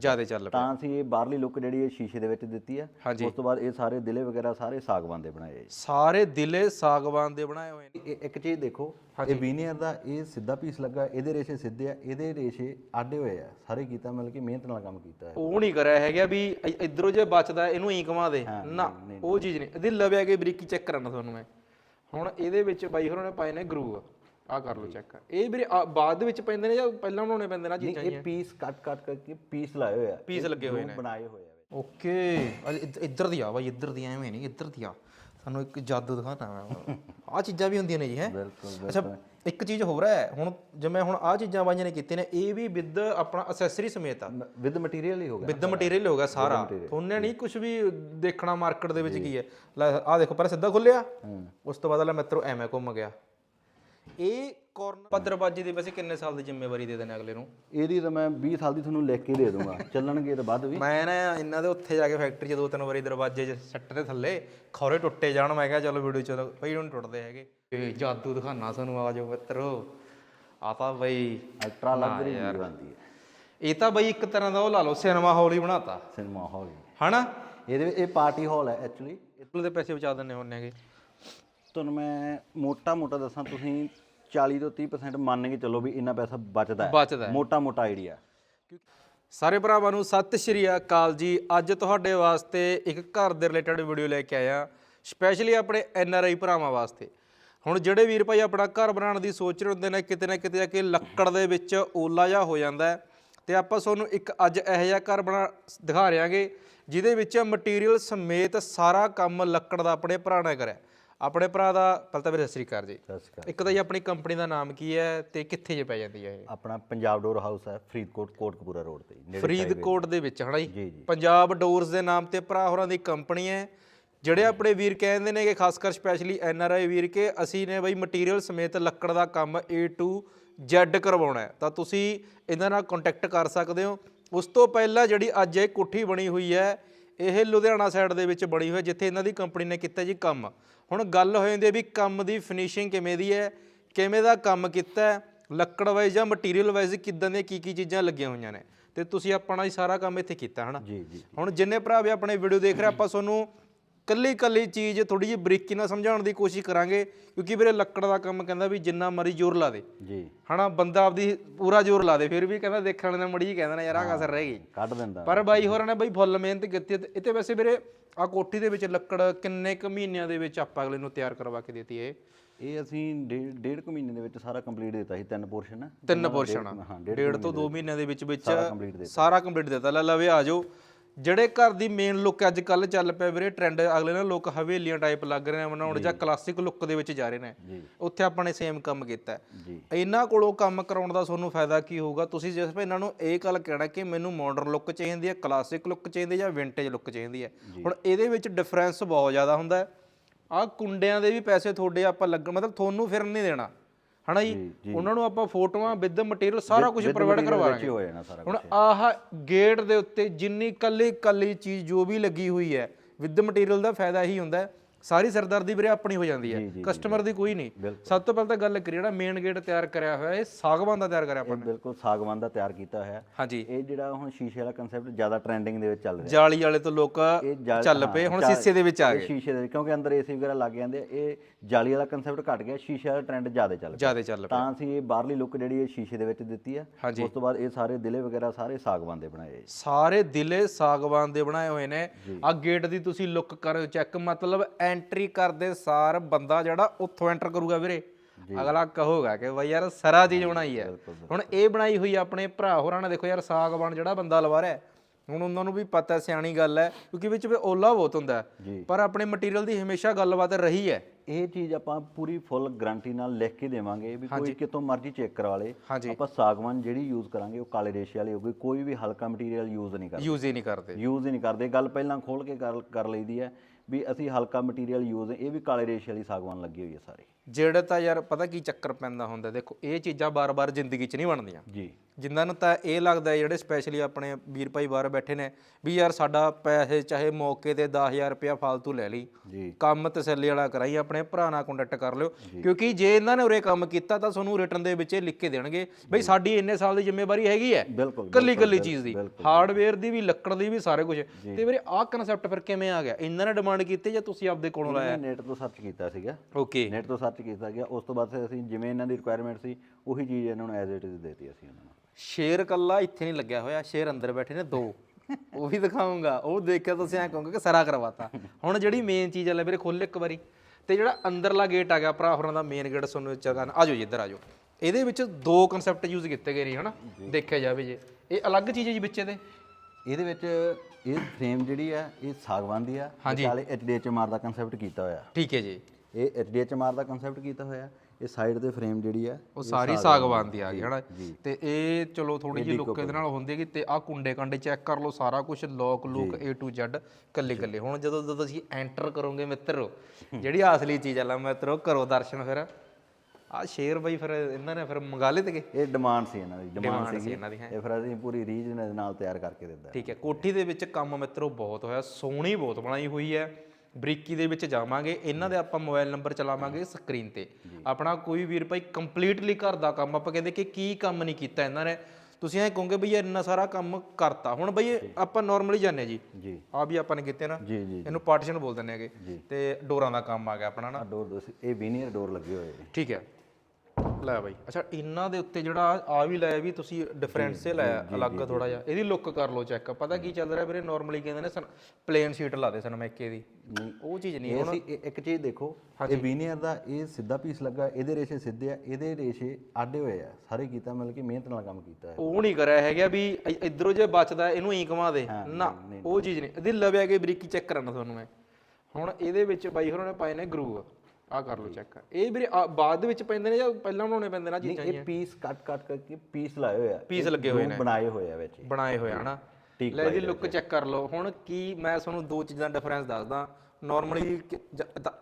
ਜ਼ਿਆਦਾ ਚੱਲ ਪਿਆ। ਤਾਂ ਅਸੀਂ ਇਹ ਬਾਹਰਲੀ ਲੁੱਕ ਜਿਹੜੀ ਇਹ ਸ਼ੀਸ਼ੇ ਦੇ ਵਿੱਚ ਦਿੱਤੀ ਆ। ਉਸ ਤੋਂ ਬਾਅਦ ਇਹ ਸਾਰੇ ਦਿਲੇ ਵਗੈਰਾ ਸਾਰੇ ਸਾਗਵਾਨ ਦੇ ਬਣਾਏ। ਸਾਰੇ ਦਿਲੇ ਸਾਗਵਾਨ ਦੇ ਬਣਾਏ ਹੋਏ ਨੇ। ਇੱਕ ਚੀਜ਼ ਦੇਖੋ ਇਹ ਵੀਨੀਅਰ ਦਾ ਇਹ ਸਿੱਧਾ ਪੀਸ ਲੱਗਾ ਇਹਦੇ ਰੇਸ਼ੇ ਸਿੱਧੇ ਆ ਇਹਦੇ ਰੇਸ਼ੇ ਆਡੇ ਹੋਏ ਆ। ਸਾਰੇ ਕੀਤਾ ਮਤਲਬ ਕਿ ਮਿਹਨਤ ਨਾਲ ਕੰਮ ਕੀਤਾ ਹੈ। ਉਹ ਨਹੀਂ ਕਰਿਆ ਹੈਗਾ ਵੀ ਇੱਧਰੋਂ ਜੇ ਬਚਦਾ ਇਹਨੂੰ ਹੀ ਘੁਮਾ ਦੇ। ਨਾ ਉਹ ਚੀਜ਼ ਨਹੀਂ। ਇਹਦੀ ਲਵਿਆ ਕੇ ਬਰੀਕੀ ਚੈੱਕ ਕਰਨਾ ਤੁਹਾਨੂੰ ਮੈਂ। ਹੁਣ ਇਹਦੇ ਵਿੱਚ ਬਾਈ ਹੋਰਾਂ ਨੇ ਪਾਏ ਨੇ ਗਰੂ ਆ ਕਰ ਲਓ ਚੈੱਕ ਇਹ ਵੀਰੇ ਬਾਅਦ ਦੇ ਵਿੱਚ ਪੈਂਦੇ ਨੇ ਜਾਂ ਪਹਿਲਾਂ ਬਣਾਉਣੇ ਪੈਂਦੇ ਨੇ ਚੀਜ਼ਾਂ ਇਹ ਪੀਸ ਕੱਟ ਕੱਟ ਕਰਕੇ ਪੀਸ ਲਾਏ ਹੋਏ ਆ। ਪੀਸ ਲੱਗੇ ਹੋਏ ਨੇ। ਬਣਾਏ ਹੋਏ ਆ। ਓਕੇ। ਇੱਧਰ ਦੀ ਆ ਬਾਈ ਇੱਧਰ ਦੀ ਐਵੇਂ ਨਹੀਂ ਇੱਧਰ ਦੀ ਆ। ਤੁਹਾਨੂੰ ਇੱਕ ਜਾਦੂ ਦਿਖਾਣਾ ਆ ਚੀਜ਼ਾਂ ਵੀ ਹੁੰਦੀਆਂ ਨੇ ਜੀ ਹੈ? ਬਿਲਕੁਲ ਅੱਛਾ ਇੱਕ ਚੀਜ਼ ਹੋਰ ਹੈ ਹੁਣ ਜਿਵੇਂ ਹੁਣ ਆ ਚੀਜ਼ਾਂ ਬਾਈਆਂ ਨੇ ਕੀਤੀਆਂ ਨੇ ਇਹ ਵੀ ਵਿਦ ਆਪਣਾ ਅਸੈਸਰੀ ਸਮੇਤ ਆ। ਵਿਦ ਮਟੀਰੀਅਲ ਹੀ ਹੋ ਗਿਆ। ਵਿਦ ਮਟੀਰੀਅਲ ਹੋਗਾ ਸਾਰਾ। ਉਹਨੇ ਨਹੀਂ ਕੁਝ ਵੀ ਦੇਖਣਾ ਮਾਰਕੀਟ ਦੇ ਵਿੱਚ ਕੀ ਹੈ। ਆ ਦੇਖੋ ਪਹਿਲਾਂ ਸਿੱਧਾ ਖੁੱਲਿਆ ਉਸ ਤੋਂ ਬਾਅਦ ਲੈ ਮਿੱਤਰੋ ਐਵੇਂ ਘੁੰਮ ਗਿਆ। ਇਹ ਕਾਰਨਰ ਪਦਰਬਾਜੀ ਦੇ ਵੈਸੇ ਕਿੰਨੇ ਸਾਲ ਦੀ ਜ਼ਿੰਮੇਵਾਰੀ ਦੇ ਦੇਣੇ ਅਗਲੇ ਨੂੰ? ਇਹਦੀ ਤਾਂ ਮੈਂ 20 ਸਾਲ ਦੀ ਤੁਹਾਨੂੰ ਲਿਖ ਕੇ ਦੇ ਦੂੰਗਾ ਚੱਲਣਗੇ ਤਾਂ ਵੱਧ ਵੀ। ਮੈਂ ਨਾ ਇਹਨਾਂ ਦੇ ਉੱਥੇ ਜਾ ਕੇ ਫੈਕਟਰੀ 'ਚ ਦੋ ਤਿੰਨ ਵਾਰੀ ਦਰਵਾਜ਼ੇ 'ਚ ਸੱਟ ਦੇ ਥੱਲੇ ਖੌਰੇ ਟੁੱਟੇ ਜਾਣ ਮੈਂ ਕਿਹਾ ਚਲੋ ਵੀਡੀਓ ਚਲੋ। ਬਈ ਹੁਣ ਟੁੱਟਦੇ ਹੈਗੇ। ਇਹ ਜਾਦੂ ਦਿਖਾਣਾ ਸਾਨੂੰ ਆ ਜਾਓ ਮਿੱਤਰੋ। ਆ ਤਾਂ ਬਈ ਅਲਟਰਾ ਲਗਜ਼ਰੀ ਬਣਦੀ ਹੈ। ਇਹ ਤਾਂ ਬਈ ਇੱਕ ਤਰ੍ਹਾਂ ਦਾ ਉਹ ਲਾ ਲਓ ਸਿਨੇਮਾ ਹਾਲ ਹੀ ਬਣਾਤਾ। ਸਿਨੇਮਾ ਹਾਲ ਹਨਾ? ਇਹਦੇ ਇਹ ਪਾਰਟੀ ਹਾਲ ਹੈ ਐਕਚੁਅਲੀ ਇਤਲੇ ਦੇ ਪੈਸੇ ਬਚਾ ਦਿੰਨੇ ਹੁੰਨੇ ਹੈਗੇ। ਤੁਹਾਨੂੰ ਮੈਂ ਮੋਟਾ ਮੋਟਾ ਦੱਸਾਂ ਤੁਸੀਂ 40 ਤੋਂ 30% ਮੰਨ ਕੇ ਚੱਲੋ ਵੀ ਇੰਨਾ ਪੈਸਾ ਬਚਦਾ ਹੈ। ਬਚਦਾ ਹੈ। ਮੋਟਾ ਮੋਟਾ ਆਈਡੀਆ ਸਾਰੇ ਭਰਾਵਾਂ ਨੂੰ ਸਤਿ ਸ਼੍ਰੀ ਅਕਾਲ ਜੀ। ਅੱਜ ਤੁਹਾਡੇ ਵਾਸਤੇ ਇੱਕ ਘਰ ਦੇ ਰਿਲੇਟਡ ਵੀਡੀਓ ਲੈ ਕੇ ਆਇਆ ਸਪੈਸ਼ਲੀ ਆਪਣੇ ਐਨ ਆਰ ਆਈ ਭਰਾਵਾਂ ਵਾਸਤੇ। ਹੁਣ ਜਿਹੜੇ ਵੀਰ ਭਾਈ ਆਪਣਾ ਘਰ ਬਣਾਉਣ ਦੀ ਸੋਚ ਰਹੇ ਹੁੰਦੇ ਨੇ ਕਿਤੇ ਨਾ ਕਿਤੇ ਜਾ ਕੇ ਲੱਕੜ ਦੇ ਵਿੱਚ ਓਲਾ ਜਿਹਾ ਹੋ ਜਾਂਦਾ ਹੈ। ਤੇ ਆਪਾਂ ਤੁਹਾਨੂੰ ਇੱਕ ਅੱਜ ਇਹੋ ਜਿਹਾ ਘਰ ਬਣਾ ਦਿਖਾ ਰਿਆਂਗੇ ਜਿਹਦੇ ਵਿੱਚ ਮਟੀਰੀਅਲ ਸਮੇਤ ਸਾਰਾ ਕੰਮ ਲੱਕੜ ਦਾ ਆਪਣੇ ਭਰਾ ਨੇ ਕਰਿਆ। ਆਪਣੇ ਭਰਾ ਦਾ ਪਹਿਲਾਂ ਤਾਂ ਵੀਰੇ ਸਤਿ ਸ਼੍ਰੀ ਅਕਾਲ ਜੀ। ਸਤਿ ਸ਼੍ਰੀ ਅਕਾਲ ਇੱਕ ਤਾਂ ਜੀ ਆਪਣੀ ਕੰਪਨੀ ਦਾ ਨਾਮ ਕੀ ਹੈ ਤੇ ਕਿੱਥੇ ਜੇ ਪੈ ਜਾਂਦੀ ਹੈ ਇਹ? ਆਪਣਾ ਪੰਜਾਬ ਡੋਰ ਹਾਊਸ ਹੈ ਫਰੀਦਕੋਟ ਕੋਟਕਪੂਰਾ ਰੋਡ ਤੇ ਨੇੜੇ ਫਰੀਦਕੋਟ ਦੇ ਵਿੱਚ ਹਨਾ ਜੀ? ਜੀ ਜੀ। ਪੰਜਾਬ ਡੋਰਸ ਦੇ ਨਾਮ ਤੇ ਭਰਾ ਹੋਰਾਂ ਦੀ ਕੰਪਨੀ ਹੈ। ਜਿਹੜੇ ਆਪਣੇ ਵੀਰ ਕਹਿੰਦੇ ਨੇ ਕਿ ਖਾਸ ਕਰ ਸਪੈਸ਼ਲੀ ਐਨ ਆਰ ਆਈ ਵੀਰ ਕੇ ਅਸੀਂ ਨੇ ਬਈ ਮਟੀਰੀਅਲ ਸਮੇਤ ਲੱਕੜ ਦਾ ਕੰਮ A to Z ਕਰਵਾਉਣਾ ਹੈ। ਤਾਂ ਤੁਸੀਂ ਇਹਨਾਂ ਨਾਲ ਕੰਟੈਕਟ ਕਰ ਸਕਦੇ ਹੋ। ਉਸ ਤੋਂ ਪਹਿਲਾਂ ਜਿਹੜੀ ਅੱਜ ਇਹ ਕੋਠੀ ਬਣੀ ਹੋਈ ਹੈ ਇਹ ਲੁਧਿਆਣਾ ਸਾਈਡ ਦੇ ਵਿੱਚ ਬਣੀ ਹੋਈ ਹੈ ਜਿੱਥੇ ਇਹਨਾਂ ਦੀ ਕੰਪਨੀ ਨੇ ਕੀਤਾ ਜੀ ਕੰਮ। ਹੁਣ ਗੱਲ ਹੋ ਜਾਂਦੀ ਹੈ ਵੀ ਕੰਮ ਦੀ ਫਿਨਿਸ਼ਿੰਗ ਕਿਵੇਂ ਦੀ ਹੈ ਕਿਵੇਂ ਦਾ ਕੰਮ ਕੀਤਾ ਹੈ ਲੱਕੜ ਵਾਈਜ਼ ਜਾਂ ਮਟੀਰੀਅਲ ਵਾਈਜ਼ ਕਿੱਦਾਂ ਦੀਆਂ ਕੀ ਕੀ ਚੀਜ਼ਾਂ ਲੱਗੀਆਂ ਹੋਈਆਂ ਨੇ। ਤੇ ਤੁਸੀਂ ਆਪਣਾ ਹੀ ਸਾਰਾ ਕੰਮ ਇੱਥੇ ਕੀਤਾ ਹਨਾ? ਜੀ ਜੀ। ਹੁਣ ਜਿੰਨੇ ਭਰਾ ਵੀ ਆਪਣੇ ਵੀਡੀਓ ਦੇਖ ਰਹੇ ਆਪਾਂ ਤੁਹਾਨੂੰ ਕੱਲੀ ਕੱਲੀ ਚੀਜ਼ ਥੋੜੀ ਜਿਹੀ ਬਰੀਕੀ ਨਾਲ ਸਮਝਾਉਣ ਦੀ ਕੋਸ਼ਿਸ਼ ਕਰਾਂਗੇ ਕਿਉਂਕਿ ਵੀਰੇ ਲੱਕੜ ਦਾ ਕੰਮ ਕਹਿੰਦਾ ਵੀ ਜਿੰਨਾ ਮਰੀ ਜ਼ੋਰ ਲਾ ਦੇ। ਜੀ। ਹਨਾ ਬੰਦਾ ਆਪਦੀ ਪੂਰਾ ਜ਼ੋਰ ਲਾ ਦੇ ਫਿਰ ਵੀ ਕਹਿੰਦਾ ਦੇਖਣ ਨੇ ਮੜੀ ਕਹਿੰਦਾ ਨਾ ਯਾਰ ਆਹ ਕਸਰ ਰਹਿ ਗਈ। ਕੱਢ ਦਿੰਦਾ। ਪਰ ਬਾਈ ਹੋਰਾਂ ਨੇ ਬਾਈ ਫੁੱਲ ਮਿਹਨਤ ਕੀਤੀ ਤੇ ਵੈਸੇ ਵੀਰੇ ਆ ਕੋਠੀ ਦੇ ਵਿੱਚ ਲੱਕੜ ਕਿੰਨੇ ਕੁ ਮਹੀਨਿਆਂ ਦੇ ਵਿੱਚ ਆਪਾਂ ਅਗਲੇ ਨੂੰ ਤਿਆਰ ਕਰਵਾ ਕੇ ਦਿੱਤੀ ਇਹ? ਇਹ ਅਸੀਂ ਡੇਢ ਡੇਢ ਕੁ ਮਹੀਨੇ ਦੇ ਵਿੱਚ ਸਾਰਾ ਕੰਪਲੀਟ ਦਿੱਤਾ ਸੀ ਤਿੰਨ ਪੋਰਸ਼ਨ। ਤਿੰਨ ਪੋਰਸ਼ਨ। ਹਾਂ ਡੇਢ ਤੋਂ 2 ਮਹੀਨਿਆਂ ਦੇ ਵਿੱਚ ਵਿੱਚ ਕੰਪਲੀਟ ਦੇ ਸਾਰਾ ਕੰਪਲੀਟ ਦਿੱਤਾ। ਲੈ ਲਵੇ ਆ ਜਾਓ। ਜਿਹੜੇ ਘਰ ਦੀ ਮੇਨ ਲੁੱਕ ਅੱਜ ਕੱਲ ਚੱਲ ਪਿਆ ਵੀਰੇ ਟ੍ਰੈਂਡ ਅਗਲੇ ਨਾਲ ਲੋਕ ਹਵੇਲੀਆਂ ਟਾਈਪ ਲੱਗ ਰਹੇ ਨੇ ਬਣਾਉਣ ਜਾਂ। ਕਲਾਸਿਕ ਲੁੱਕ ਦੇ ਵਿੱਚ ਜਾ ਰਹੇ ਨੇ। ਉੱਥੇ ਆਪਾਂ ਨੇ ਸੇਮ ਕੰਮ ਕੀਤਾ। ਇਹਨਾਂ ਕੋਲੋਂ ਕੰਮ ਕਰਾਉਣ ਦਾ ਤੁਹਾਨੂੰ ਫਾਇਦਾ ਕੀ ਹੋਊਗਾ? ਤੁਸੀਂ ਜਿਸ ਵੇ ਇਹਨਾਂ ਨੂੰ ਇਹ ਗੱਲ ਕਹਿਣਾ ਕਿ ਮੈਨੂੰ ਮਾਡਰਨ ਲੁੱਕ ਚਾਹੀਦੀ ਹੈ ਕਲਾਸਿਕ ਲੁੱਕ ਚਾਹੀਦੀ ਹੈ ਜਾਂ ਵਿੰਟੇਜ ਲੁੱਕ ਚਾਹੀਦੀ ਹੈ। ਹੁਣ ਇਹਦੇ ਵਿੱਚ ਡਿਫਰੈਂਸ ਬਹੁਤ ਜ਼ਿਆਦਾ ਹੁੰਦਾ ਆਹ ਕੁੰਡਿਆਂ ਦੇ ਵੀ ਪੈਸੇ ਤੁਹਾਡੇ ਆਪਾਂ ਲੱਗਣ ਮਤਲਬ ਤੁਹਾਨੂੰ ਫਿਰਨ ਨਹੀਂ ਦੇਣਾ। ਹਨਾ ਜੀ? ਉਹਨਾਂ ਨੂੰ ਆਪਾਂ ਫੋਟੋਆਂ ਵਿਦ ਮਟੀਰੀਅਲ ਸਾਰਾ ਕੁਝ ਪ੍ਰੋਵਾਈਡ ਕਰਵਾਵਾਂਗੇ ਹੋ ਜਾਣਾ ਸਾਰਾ ਹੁਣ ਆਹ ਗੇਟ ਦੇ ਉੱਤੇ ਜਿੰਨੀ ਕੱਲੀ ਕੱਲੀ ਚੀਜ਼ ਜੋ ਵੀ ਲੱਗੀ ਹੋਈ ਹੈ ਵਿਦ ਮਟੀਰੀਅਲ ਦਾ ਫਾਇਦਾ ਇਹੀ ਹੁੰਦਾ ਹੈ। ਸਾਰੀ ਸਰਦਰਦੀ ਵੀਰੇ ਆਪਣੀ ਹੋ ਜਾਂਦੀ ਹੈ ਕਸਟਮਰ ਦੀ ਕੋਈ ਨਹੀਂ। ਸਭ ਤੋਂ ਪਹਿਲਾਂ ਤਾਂ ਗੱਲ ਕਰੀ ਜਿਹੜਾ ਮੇਨ ਗੇਟ ਤਿਆਰ ਕਰਿਆ ਹੋਇਆ ਇਹ ਸਾਗਵਾਨ ਦਾ ਤਿਆਰ ਕਰਿਆ ਆਪਾਂ ਇਹ ਬਿਲਕੁਲ ਸਾਗਵਾਨ ਦਾ ਤਿਆਰ ਕੀਤਾ ਹੋਇਆ। ਹਾਂਜੀ। ਇਹ ਜਿਹੜਾ ਹੁਣ ਸ਼ੀਸ਼ੇ ਵਾਲਾ ਕਨਸੈਪਟ ਜ਼ਿਆਦਾ ਟ੍ਰੈਂਡਿੰਗ ਦੇ ਵਿੱਚ ਚੱਲ ਰਿਹਾ। ਜਾਲੀ ਵਾਲੇ ਤੋਂ ਲੋਕ ਚੱਲ ਪਏ ਹੁਣ ਸੀਸੇ ਦੇ ਵਿੱਚ ਆ ਗਏ। ਸ਼ੀਸ਼ੇ ਦੇ ਕਿਉਂਕਿ ਅੰਦਰ ਏਸੀ ਵਗੈਰਾ ਲੱਗ ਜਾਂਦੇ ਇਹ ਜਾਲੀ ਵਾਲਾ ਕਨਸੈਪਟ ਘਟ ਗਿਆ ਸ਼ੀਸ਼ੇ ਵਾਲਾ ਟ੍ਰੈਂਡ ਜ਼ਿਆਦਾ ਚੱਲ ਪਿਆ। ਜ਼ਿਆਦਾ ਚੱਲ ਪਏ ਤਾਂ ਅਸੀਂ ਇਹ ਬਾਹਰਲੀ ਲੁੱਕ ਜਿਹੜੀ ਇਹ ਸ਼ੀਸ਼ੇ ਦੇ ਵਿੱਚ ਦਿੱਤੀ ਆ। ਉਸ ਤੋਂ ਬਾਅਦ ਇਹ ਸਾਰੇ ਦਿਲੇ ਵਗੈਰਾ ਸਾਰੇ ਸਾਗਵਾਨ ਦੇ ਬਣਾਏ। ਸਾਰੇ ਦਿਲੇ ਸਾਗਵਾਨ ਦੇ ਬਣਾਏ ਹੋਏ ਨੇ। ਆ ਗੇਟ ਦੀ ਤੁਸੀਂ ਲੁੱਕ ਕਰੋ ਚੈੱਕ ਮਤਲਬ ਐਂਟਰੀ ਕਰਦੇ ਸਾਰ ਬੰਦਾ ਜਿਹੜਾ ਉੱਥੋਂ ਐਂਟਰ ਕਰੂਗਾ ਵੀਰੇ। ਅਗਲਾ ਕਹੂਗਾ ਕਿ ਬਈ ਯਾਰ ਸਰਾ ਚੀਜ਼ ਬਣਾਈ ਹੈ। ਹੁਣ ਇਹ ਬਣਾਈ ਹੋਈ ਆਪਣੇ ਭਰਾ ਹੋਰਾਂ ਨੇ ਦੇਖੋ ਯਾਰ ਸਾਗਵਾਨ ਜਿਹੜਾ ਬੰਦਾ ਲਵਾ ਰਿਹਾ। ਹੁਣ ਉਹਨਾਂ ਨੂੰ ਵੀ ਪਤਾ ਸਿਆਣੀ ਗੱਲ ਹੈ ਕਿਉਂਕਿ ਵਿੱਚ ਵੀ ਓਲਾ ਬਹੁਤ ਹੁੰਦਾ। ਪਰ ਆਪਣੇ ਮਟੀਰੀਅਲ ਦੀ ਹਮੇਸ਼ਾ ਗੱਲਬਾਤ ਰਹੀ ਹੈ। ਇਹ ਚੀਜ਼ ਆਪਾਂ ਪੂਰੀ ਫੁੱਲ ਗਾਰੰਟੀ ਨਾਲ ਲਿਖ ਕੇ ਦੇਵਾਂਗੇ ਵੀ ਕੋਈ ਕਿਤੋਂ ਮਰਜ਼ੀ ਚੈੱਕ ਕਰਵਾ ਲੇ। ਆਪਾਂ ਸਾਗਵਾਨ ਜਿਹੜੀ ਯੂਜ਼ ਕਰਾਂਗੇ ਉਹ ਕਾਲੇ ਰੇਸ਼ੇ ਵਾਲੀ ਹੋਊਗੀ ਕੋਈ ਵੀ ਹਲਕਾ ਮਟੀਰੀਅਲ ਯੂਜ਼ ਨਹੀਂ ਕਰਦੇ। ਯੂਜ਼ ਹੀ ਨਹੀਂ ਕਰਦੇ। ਯੂਜ਼ ਹੀ ਨਹੀਂ ਕਰਦੇ। ਗੱਲ ਪਹਿਲਾਂ ਖੋਲ ਕੇ ਕਰ ਕਰ ਲਈਦੀ ਹੈ। ਵੀ ਅਸੀਂ ਹਲਕਾ ਮਟੀਰੀਅਲ ਯੂਜ਼, ਇਹ ਵੀ ਕਾਲੇ ਰੇਸ਼ੇ ਵਾਲੀ ਸਾਗਵਾਨ ਲੱਗੀ ਹੋਈ ਹੈ ਸਾਰੇ। ਜਿਹੜਾ ਤਾਂ ਯਾਰ ਪਤਾ ਕੀ ਚੱਕਰ ਪੈਂਦਾ ਹੁੰਦਾ ਦੇਖੋ ਇਹ ਚੀਜ਼ਾਂ ਬਾਰ-ਬਾਰ ਜ਼ਿੰਦਗੀ 'ਚ ਨਹੀਂ ਬਣਦੀਆਂ। ਜੀ। ਜਿਨ੍ਹਾਂ ਨੂੰ ਤਾਂ ਇਹ ਲੱਗਦਾ ਜਿਹੜੇ ਸਪੈਸ਼ਲੀ ਆਪਣੇ ਵੀਰ ਭਾਈ ਬਾਹਰ ਬੈਠੇ ਨੇ ਵੀ ਯਾਰ ਸਾਡਾ ਪੈਸੇ ਚਾਹੇ ਮੌਕੇ ਤੇ 10000 ਰੁਪਇਆ ਫालतू ਲੈ ਲਈ ਕੰਮ ਤਸੱਲੀ ਵਾਲਾ ਕਰਾਈ ਆਪਣੇ ਭਰਾ ਨਾਲ ਕੰਟੈਕਟ ਕਰ ਲਿਓ। ਕਿਉਂਕਿ ਜੇ ਇਹਨਾਂ ਨੇ ਉਰੇ ਕੰਮ ਕੀਤਾ ਤਾਂ ਤੁਹਾਨੂੰ ਰਿਟਰਨ ਦੇ ਵਿੱਚ ਲਿਖ ਕੇ ਦੇਣਗੇ ਬਈ ਸਾਡੀ ਇੰਨੇ ਸਾਲ ਦੀ ਜ਼ਿੰਮੇਵਾਰੀ ਹੈਗੀ ਹੈ। ਕੱਲੀ ਕੱਲੀ ਚੀਜ਼ ਦੀ। ਹਾਰਡਵੇਅਰ ਦੀ ਵੀ ਲੱਕੜ ਦੀ ਵੀ ਸਾਰੇ ਕੁਝ ਤੇ ਵੀਰੇ ਆਹ ਕਨਸੈਪਟ ਫਿਰ ਕਿਵੇਂ ਆ ਗਿਆ? ਇਹਨਾਂ ਨੇ ਡਿਮਾਂਡ ਕੀਤੀ ਜਾਂ ਤੁਸੀਂ ਆਪਦੇ ਕੋਲੋਂ ਲਾਇਆ? ਨੈਟ ਤੋਂ ਸਰਚ ਕੀਤਾ ਸੀਗਾ। ਓਕੇ ਨੈਟ ਤੋਂ ਸਰਚ ਕੀਤਾ ਗਿਆ। ਉਸ ਤੋਂ ਬਾਅਦ ਫਿਰ ਅਸੀਂ ਜਿਵੇਂ ਇਹਨਾਂ ਦੀ ਰਿਕੁਆਇਰਮੈਂਟ ਸੀ ਉਹੀ ਚੀਜ਼ ਇਹਨਾਂ ਨੂੰ ਐਜ਼ ਇਟ ਇਜ਼ ਦੇਤੀ ਅਸੀਂ ਉਹਨਾਂ ਨੂੰ। ਸ਼ੇਰ ਕੱਲਾ ਇੱਥੇ ਨਹੀਂ ਲੱਗਿਆ ਹੋਇਆ ਸ਼ੇਰ ਅੰਦਰ ਬੈਠੇ ਨੇ ਦੋ। ਉਹ ਵੀ ਦਿਖਾਉਂਗਾ। ਉਹ ਦੇਖ ਕੇ ਤੁਸੀਂ ਐਂ ਕਹੋਗੇ ਕਿ ਸਰਾ ਕਰਵਾਤਾ। ਹੁਣ ਜਿਹੜੀ ਮੇਨ ਚੀਜ਼ ਆ ਲੈ ਵੀਰੇ ਖੋਲ ਇੱਕ ਵਾਰੀ। ਤੇ ਜਿਹੜਾ ਅੰਦਰਲਾ ਗੇਟ ਆ ਗਿਆ ਭਰਾ ਹੋਰਾਂ ਦਾ ਮੇਨ ਗੇਟ ਤੁਹਾਨੂੰ ਜਗ੍ਹਾ ਆਜੋ ਜੀ ਇੱਧਰ ਆਜੋ ਇਹਦੇ ਵਿੱਚ ਦੋ ਕਨਸੈਪਟ ਯੂਜ਼ ਕੀਤੇ ਗਏ ਨੇ ਹਨਾ ਦੇਖਿਆ ਜਾਵੇ ਜੇ। ਇਹ ਅਲੱਗ ਚੀਜ਼ ਹੈ ਜੀ ਵਿੱਚ ਇਹਦੇ? ਇਹਦੇ ਵਿੱਚ ਇਹ ਫਰੇਮ ਜਿਹੜੀ ਆ ਇਹ ਸਾਗਵਾਨ ਦੀ ਆ। ਵਿਚਾਲੇ ਐਚਡੀਐਚਐਮਆਰ ਦਾ ਕਨਸੈਪਟ ਕੀਤਾ ਹੋਇਆ। ਠੀਕ ਹੈ ਜੀ। ਇਹ ਐਚਡੀਐਚਐਮਆਰ ਦਾ ਕਨਸੈਪਟ ਕੀਤਾ ਹੋਇਆ ਇਹ ਸਾਈਡ ਦੇ ਫਰੇਮ ਜਿਹੜੀ ਆ ਉਹ ਸਾਰੀ ਸਾਗਵਾਨ ਦੀ ਆ ਗਈ ਹਨਾ? ਤੇ ਇਹ ਚਲੋ ਥੋੜੀ ਜਿਹੀ ਲੁੱਕ ਇਹਦੇ ਨਾਲ ਹੁੰਦੀ ਹੈਗੀ ਤੇ ਆ ਕੁੰਡੇ ਕੰਡੇ ਚੈੱਕ ਕਰ ਲਓ ਸਾਰਾ ਕੁਝ ਲੋਕ ਲੁੱਕ A to Z ਕੱਲੇ ਕੱਲੇ। ਹੁਣ ਜਦੋਂ ਜਦੋਂ ਤੁਸੀਂ ਐਂਟਰ ਕਰੋਗੇ ਮਿੱਤਰੋ ਜਿਹੜੀ ਅਸਲੀ ਚੀਜ਼ ਆ ਲੈ ਮਿੱਤਰੋ ਕਰੋ ਦਰਸ਼ਨ ਫਿਰ। ਆ ਸ਼ੇਰ ਬਈ ਫਿਰ ਇਹਨਾਂ ਨੇ ਫਿਰ ਮੰਗਾ ਲਏ ਤੇਗੇ ਇਹ ਡਿਮਾਂਡ ਸੀ ਇਹਨਾਂ ਦੀ ਡਿਮਾਂਡ ਸੀ ਇਹਨਾਂ ਦੀ ਇਹ ਫਿਰ ਅਸੀਂ ਪੂਰੀ ਰੀਜ ਨਾਲ ਤਿਆਰ ਕਰਕੇ ਦਿੱਤਾ। ਠੀਕ ਹੈ ਕੋਠੀ ਦੇ ਵਿੱਚ ਕੰਮ ਮਿੱਤਰੋ ਬਹੁਤ ਹੋਇਆ ਸੋਹਣੀ ਬਹੁਤ ਬਣਾਈ ਹੋਈ ਹੈ। ਬਰੀਕੀ ਦੇ ਵਿੱਚ ਜਾਵਾਂਗੇ ਇਹਨਾਂ ਦੇ ਆਪਾਂ ਮੋਬਾਈਲ ਨੰਬਰ ਚਲਾਵਾਂਗੇ ਸਕਰੀਨ ਤੇ। ਆਪਣਾ ਕੋਈ ਵੀਰ ਭਾਈ ਕੰਪਲੀਟਲੀ ਘਰ ਦਾ ਕੰਮ ਆਪਾਂ ਕਹਿੰਦੇ ਕਿ ਕੀ ਕੰਮ ਨਹੀਂ ਕੀਤਾ ਇਹਨਾਂ ਨੇ। ਤੁਸੀਂ ਐਂ ਕਹੋਗੇ ਬਈ ਇੰਨਾ ਸਾਰਾ ਕੰਮ ਕਰਤਾ। ਹੁਣ ਬਈ ਆਪਾਂ ਨਾਰਮਲੀ ਜਾਂਦੇ ਜੀ। ਜੀ। ਆ ਵੀ ਆਪਾਂ ਨੇ ਕੀਤੇ ਨਾ ਇਹਨੂੰ ਪਾਰਟੀਸ਼ਨ ਬੋਲ ਦਿੰਦੇ ਹੈਗੇ। ਤੇ ਡੋਰਾਂ ਦਾ ਕੰਮ ਆ ਗਿਆ ਆਪਣਾ ਨਾ। ਡੋਰ ਇਹ ਵੀਨੀਅਰ ਡੋਰ ਲੱਗੇ ਹੋਏ ਠੀਕ ਹੈ। ਲੈ ਬਾਈ। ਅੱਛਾ ਇਹਨਾਂ ਦੇ ਉੱਤੇ ਜਿਹੜਾ ਆ ਵੀ ਲਾਇਆ ਵੀ ਤੁਸੀਂ ਡਿਫਰੈਂਸ ਸੇ ਲਾਇਆ ਅਲੱਗ ਥੋੜਾ ਜਿਹਾ। ਇਹਦੀ ਲੁੱਕ ਕਰ ਲਓ ਚੈੱਕ ਪਤਾ ਕੀ ਚੱਲ ਰਿਹਾ ਵੀਰੇ ਨਾਰਮਲੀ ਕਹਿੰਦੇ ਨੇ ਪਲੇਨ ਸ਼ੀਟ ਲਾ ਦੇ ਸਨਮੈਕੇ ਦੀ। ਉਹ ਚੀਜ਼ ਨਹੀਂ ਅਸੀਂ ਇਹ- ਇੱਕ ਚੀਜ਼ ਦੇਖੋ ਇਹ ਵੀਨੀਅਰ ਦਾ ਇਹ ਸਿੱਧਾ ਪੀਸ ਲੱਗਾ ਇਹਦੇ ਰੇਸ਼ੇ ਸਿੱਧੇ ਆ ਇਹਦੇ ਰੇਸ਼ੇ ਆਡੇ ਹੋਏ ਆ। ਸਾਰੇ ਕੀਤਾ ਮਤਲਬ ਕਿ ਮਿਹਨਤ ਨਾਲ ਕੰਮ ਕੀਤਾ ਹੈ ਉਹ ਨਹੀਂ ਕਰਿਆ ਹੈਗਾ ਵੀ ਇੱਧਰੋਂ ਜੇ ਬਚਦਾ ਇਹਨੂੰ ਹੀ ਘੁਮਾ ਦੇ। ਨਾ ਉਹ ਚੀਜ਼ ਨਹੀਂ। ਇਹਦੀ ਲਵਿਆ ਕੇ ਬਰੀਕੀ ਚੈੱਕ ਕਰਨਾ ਤੁਹਾਨੂੰ ਮੈਂ। ਹੁਣ ਇਹਦੇ ਵਿੱਚ ਬਾਈ ਹੋਰਾਂ ਨੇ ਪਾਏ ਨੇ ਗਰੂਵ ਆ ਕਰ ਲਓ ਚੈੱਕ ਇਹ ਵੀਰੇ ਬਾਅਦ ਦੇ ਵਿੱਚ ਪੈਂਦੇ ਨੇ ਜਾਂ ਪਹਿਲਾਂ ਬਣਾਉਣੇ ਪੈਂਦੇ ਨੇ ਆਹ ਚੀਜ਼ਾਂ ਇਹ ਪੀਸ ਕੱਟ ਕੱਟ ਕਰਕੇ ਪੀਸ ਲਾਏ ਹੋਏ ਆ। ਪੀਸ ਲੱਗੇ ਹੋਏ ਨੇ। ਬਣਾਏ ਹੋਏ ਆ ਵਿੱਚ। ਇਹ। ਬਣਾਏ ਹੋਏ ਆ ਨਾ ਲੈ ਇਹਦੀ ਲੁੱਕ ਚੈੱਕ ਕਰ ਲਓ। ਹੁਣ ਕੀ ਮੈਂ ਤੁਹਾਨੂੰ ਦੋ ਚੀਜ਼ਾਂ ਦਾ ਡਿਫਰੈਂਸ ਦੱਸਦਾ। ਨਾਰਮਲੀ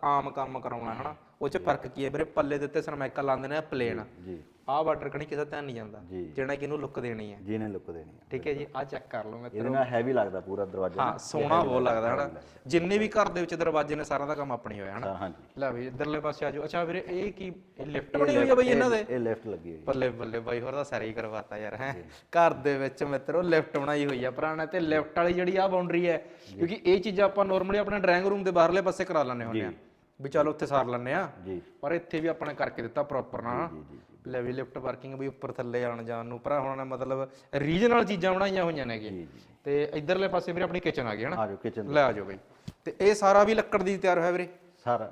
ਆਮ ਕੰਮ ਕਰਾਉਣਾ ਹਨਾ? ਉਹ ਚ ਫ਼ਰਕ ਕੀ ਹੈ? ਵੀਰੇ ਪੱਲੇ ਦੇ ਉੱਤੇ ਸਰਮੈਕਾ ਲਾਉਂਦੇ ਨੇ ਪਲੇਨ ਜੀ। ਆਹ ਵਾਟਰ ਕਣੀ ਕਿਸੇ ਦਾ ਧਿਆਨ ਨਹੀਂ ਜਾਂਦਾ। ਜਿਹੜਾ ਕਿ ਇਹਨੂੰ ਲੁੱਕ ਦੇਣੀ ਹੈ। ਜਿਹਨੇ ਲੁੱਕ ਦੇਣੀ ਆ ਠੀਕ ਹੈ ਜੀ ਆਹ ਚੈੱਕ ਕਰ ਲਓ ਮੈਂ ਇਹਦੇ ਨਾਲ ਹੈਵੀ ਲੱਗਦਾ ਪੂਰਾ ਦਰਵਾਜ਼ਾ। ਹਾਂ ਸੋਹਣਾ ਬਹੁਤ ਲੱਗਦਾ ਹਨਾ। ਜਿੰਨੇ ਵੀ ਘਰ ਦੇ ਵਿੱਚ ਦਰਵਾਜ਼ੇ ਨੇ ਸਾਰਿਆਂ ਦਾ ਕੰਮ ਆਪਣੀ ਹੋਇਆ ਹਨਾ। ਹਾਂ ਹਾਂਜੀ। ਲੈ ਵੀ ਇਧਰਲੇ ਪਾਸੇ ਆਜੋ ਅੱਛਾ ਵੀਰੇ ਇਹ ਕੀ ਲਿਫਟ ਬਣੀ ਹੋਈ ਹੈ ਬਈ ਇਹਨਾਂ ਦੇ? ਇਹ ਲੈਫਟ ਲੱਗੀ ਹੋਈ ਬੱਲੇ ਬੱਲੇ ਬਾਈ ਹੋਰ ਤਾਂ ਸਾਰਾ ਹੀ ਕਰਵਾਤਾ ਯਾਰ ਹੈ। ਘਰ ਦੇ ਵਿੱਚ ਮਿੱਤਰੋ ਲਿਫਟ ਬਣਾਈ ਹੋਈ ਆ ਪੁਰਾਣਾ ਤੇ ਲਿਫਟ ਵਾਲੀ ਜਿਹੜੀ ਆ ਬਾਉਂਡਰੀ ਹੈ ਕਿਉਂਕਿ ਇਹ ਚੀਜ਼ਾਂ ਆਪਾਂ ਨਾਰਮਲੀ ਆਪਣੇ ਡਰਾਇੰਗ ਰੂਮ ਦੇ ਬਾਹਰਲੇ ਪਾਸੇ ਕਰਾ ਲੈਂਦੇ ਹੁੰਦੇ ਆ। ਵੀ ਚਲ ਉੱਥੇ ਸਾਰ ਲੈਂਦੇ ਆ। ਜੀ। ਪਰ ਇੱਥੇ ਵੀ ਆਪਾਂ ਨੇ ਕਰਕੇ ਦਿੱਤਾ ਪ੍ਰੋਪਰ ਨਾ। ਲੈ ਵੀ ਲਿਫਟ ਵਰਕਿੰਗ ਵੀ ਉੱਪਰ ਥੱਲੇ ਆਣ ਜਾਣ ਨੂੰ। ਭਰਾ ਹੁਣ ਮਤਲਬ ਰੀਜਨਲ ਚੀਜ਼ਾਂ ਬਣਾਈਆਂ ਹੋਈਆਂ ਨੇਗੀਆਂ ਤੇ ਇਧਰਲੇ ਪਾਸੇ ਵੀਰੇ ਆਪਣੀ ਕਿਚਨ ਆ ਗਈ ਹਨਾ? ਆ ਜਾਓ ਕਿਚਨ ਲੈ ਆਜੋ ਬਈ। ਤੇ ਇਹ ਸਾਰਾ ਵੀ ਲੱਕੜ ਦੀ ਤਿਆਰ ਹੋਇਆ ਵੀਰੇ? ਸਾਰਾ।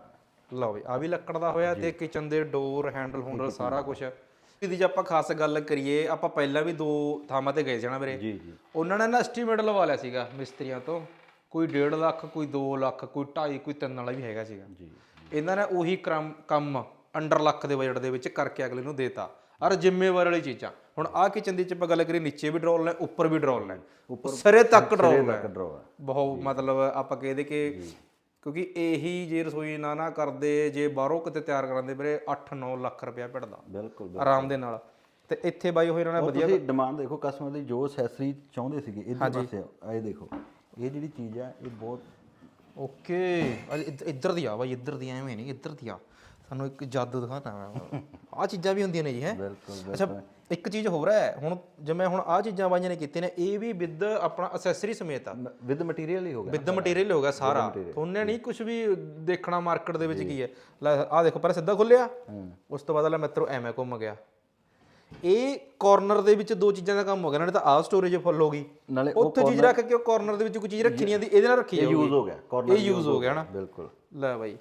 ਲਓ ਵੀ ਆ ਵੀ ਲੱਕੜ ਦਾ ਹੋਇਆ ਤੇ ਕਿਚਨ ਦੇ ਡੋਰ ਹੈਂਡਲ ਹੁੰਡਲ ਸਾਰਾ ਕੁਝ ਇਹਦੀ ਜੇ ਆਪਾਂ ਖਾਸ ਗੱਲ ਕਰੀਏ ਆਪਾਂ ਪਹਿਲਾਂ ਵੀ ਦੋ ਥਾਵਾਂ ਤੇ ਗਏ ਸੀ ਨਾ ਵੀਰੇ? ਜੀ ਜੀ। ਉਹਨਾਂ ਨੇ ਨਾ ਐਸਟੀਮੇਟ ਲਵਾ ਲਿਆ ਸੀਗਾ ਮਿਸਤਰੀਆਂ ਤੋਂ। ਕੋਈ 1.5 ਲੱਖ ਕੋਈ 2 ਲੱਖ ਕੋਈ 2.5 ਕੋਈ 3 ਵਾਲਾ ਵੀ ਹੈਗਾ ਸੀਗਾ। ਜੀ ਇਹਨਾਂ ਨੇ ਉਹੀ ਕੰਮ ਅੰਡਰ ਲੱਖ ਦੇ ਬਜਟ ਦੇ ਵਿੱਚ ਕਰਕੇ ਅਗਲੇ ਨੂੰ ਦੇਤਾ। ਔਰ ਜ਼ਿੰਮੇਵਾਰ ਵਾਲੀ ਚੀਜ਼ਾਂ। ਹੁਣ ਆਹ ਕਿਚਨ ਦੀ ਚ ਆਪਾਂ ਗੱਲ ਕਰੀਏ ਨੀਚੇ ਵੀ ਡਰੋਲ ਨੇ ਉੱਪਰ ਵੀ ਡਰੋਲ ਨੇ ਉੱਪਰ ਸਿਰੇ ਤੱਕ ਡਰੋਲ ਨੇ ਡਰੋ ਆ। ਬਹੁਤ ਮਤਲਬ ਆਪਾਂ ਕਹਿੰਦੇ ਕਿ ਕਿਉਂਕਿ ਇਹੀ ਜੇ ਰਸੋਈ ਨਾ ਨਾ ਕਰਦੇ ਜੇ ਬਾਹਰੋਂ ਕਿਤੇ ਤਿਆਰ ਕਰਾਂਦੇ ਵੀਰੇ 8-9 ਲੱਖ ਰੁਪਇਆ ਭਿੜਦਾ। ਬਿਲਕੁਲ ਆਰਾਮ ਦੇ ਨਾਲ। ਤੇ ਇੱਥੇ ਬਾਈ ਹੋਏ ਇਹਨਾਂ ਨੇ ਉਹ ਵਧੀਆ ਤੁਸੀਂ ਡਿਮਾਂਡ ਦੇਖੋ ਕਸਟਮਰ ਦੀ ਜੋ ਅਸੈਸਰੀ ਚਾਹੁੰਦੇ ਸੀਗੇ ਇਹਦੇ ਪਾਸੇ ਆ, ਇਹ ਦੇਖੋ ਇਹ ਜਿਹੜੀ ਚੀਜ਼ ਆ ਇਹ ਬਹੁਤ ਓਕੇ। ਇੱਧਰ ਦੀ ਆ ਬਾਈ ਇੱਧਰ ਦੀ ਐਵੇਂ ਨਹੀਂ ਇੱਧਰ ਦੀ ਆ। ਸਾਨੂੰ ਇੱਕ ਜਾਦੂ ਦਿਖਾਣਾ ਮੈਂ। ਆ ਚੀਜ਼ਾਂ ਵੀ ਹੁੰਦੀਆਂ ਨੇ ਜੀ ਹੈ। ਬਿਲਕੁਲ ਅੱਛਾ ਇੱਕ ਚੀਜ਼ ਹੋਰ ਹੈ ਹੁਣ ਜਿਵੇਂ ਹੁਣ ਆ ਚੀਜ਼ਾਂ ਬਾਈਆਂ ਨੇ ਕੀਤੀਆਂ ਨੇ ਇਹ ਵੀ ਵਿਦ ਆਪਣਾ ਅਸੈਸਰੀ ਸਮੇਤ ਆ। ਵਿਦ ਮਟੀਰੀਅਲ ਹੀ ਹੋਗਾ ਵਿਦ ਮਟੀਰੀਅਲ ਹੋਗਾ ਸਾਰਾ। ਉਹਨੇ ਨਹੀਂ ਕੁਝ ਵੀ ਦੇਖਣਾ ਮਾਰਕੀਟ ਦੇ ਵਿੱਚ ਕੀ ਹੈ। ਲੈ ਆ ਦੇਖੋ ਪਰ ਸਿੱਧਾ ਖੁੱਲਿਆ ਉਸ ਤੋਂ ਬਾਅਦ ਲੈ ਮਿੱਤਰੋ ਐਵੇਂ ਘੁੰਮ ਗਿਆ। ਇਹ ਕਾਰਨਰ ਦੇ ਵਿੱਚ ਦੋ ਚੀਜ਼ਾਂ ਦਾ ਕੰਮ ਹੋ ਗਿਆ ਨਾਲੇ ਤਾਂ ਆਹ ਸਟੋਰੇਜ ਫੁੱਲ ਹੋ ਗਈ। ਨਾਲੇ ਉੱਥੇ ਚੀਜ਼ ਰੱਖ ਕੇ ਉਹ ਕਾਰਨਰ ਦੇ ਵਿੱਚ ਕੋਈ ਚੀਜ਼ ਰੱਖੀ ਨਹੀਂ ਆਂਦੀ ਇਹਦੇ ਨਾਲ ਰੱਖੀ ਜਾਊਗੀ। ਯੂਜ਼ ਹੋ ਗਿਆ ਕਾਰਨਰ ਇਹ ਯੂਜ਼ ਹੋ ਗਿਆ ਨਾ। ਬਿਲਕੁਲ। ਲੈ ਬਾਈ।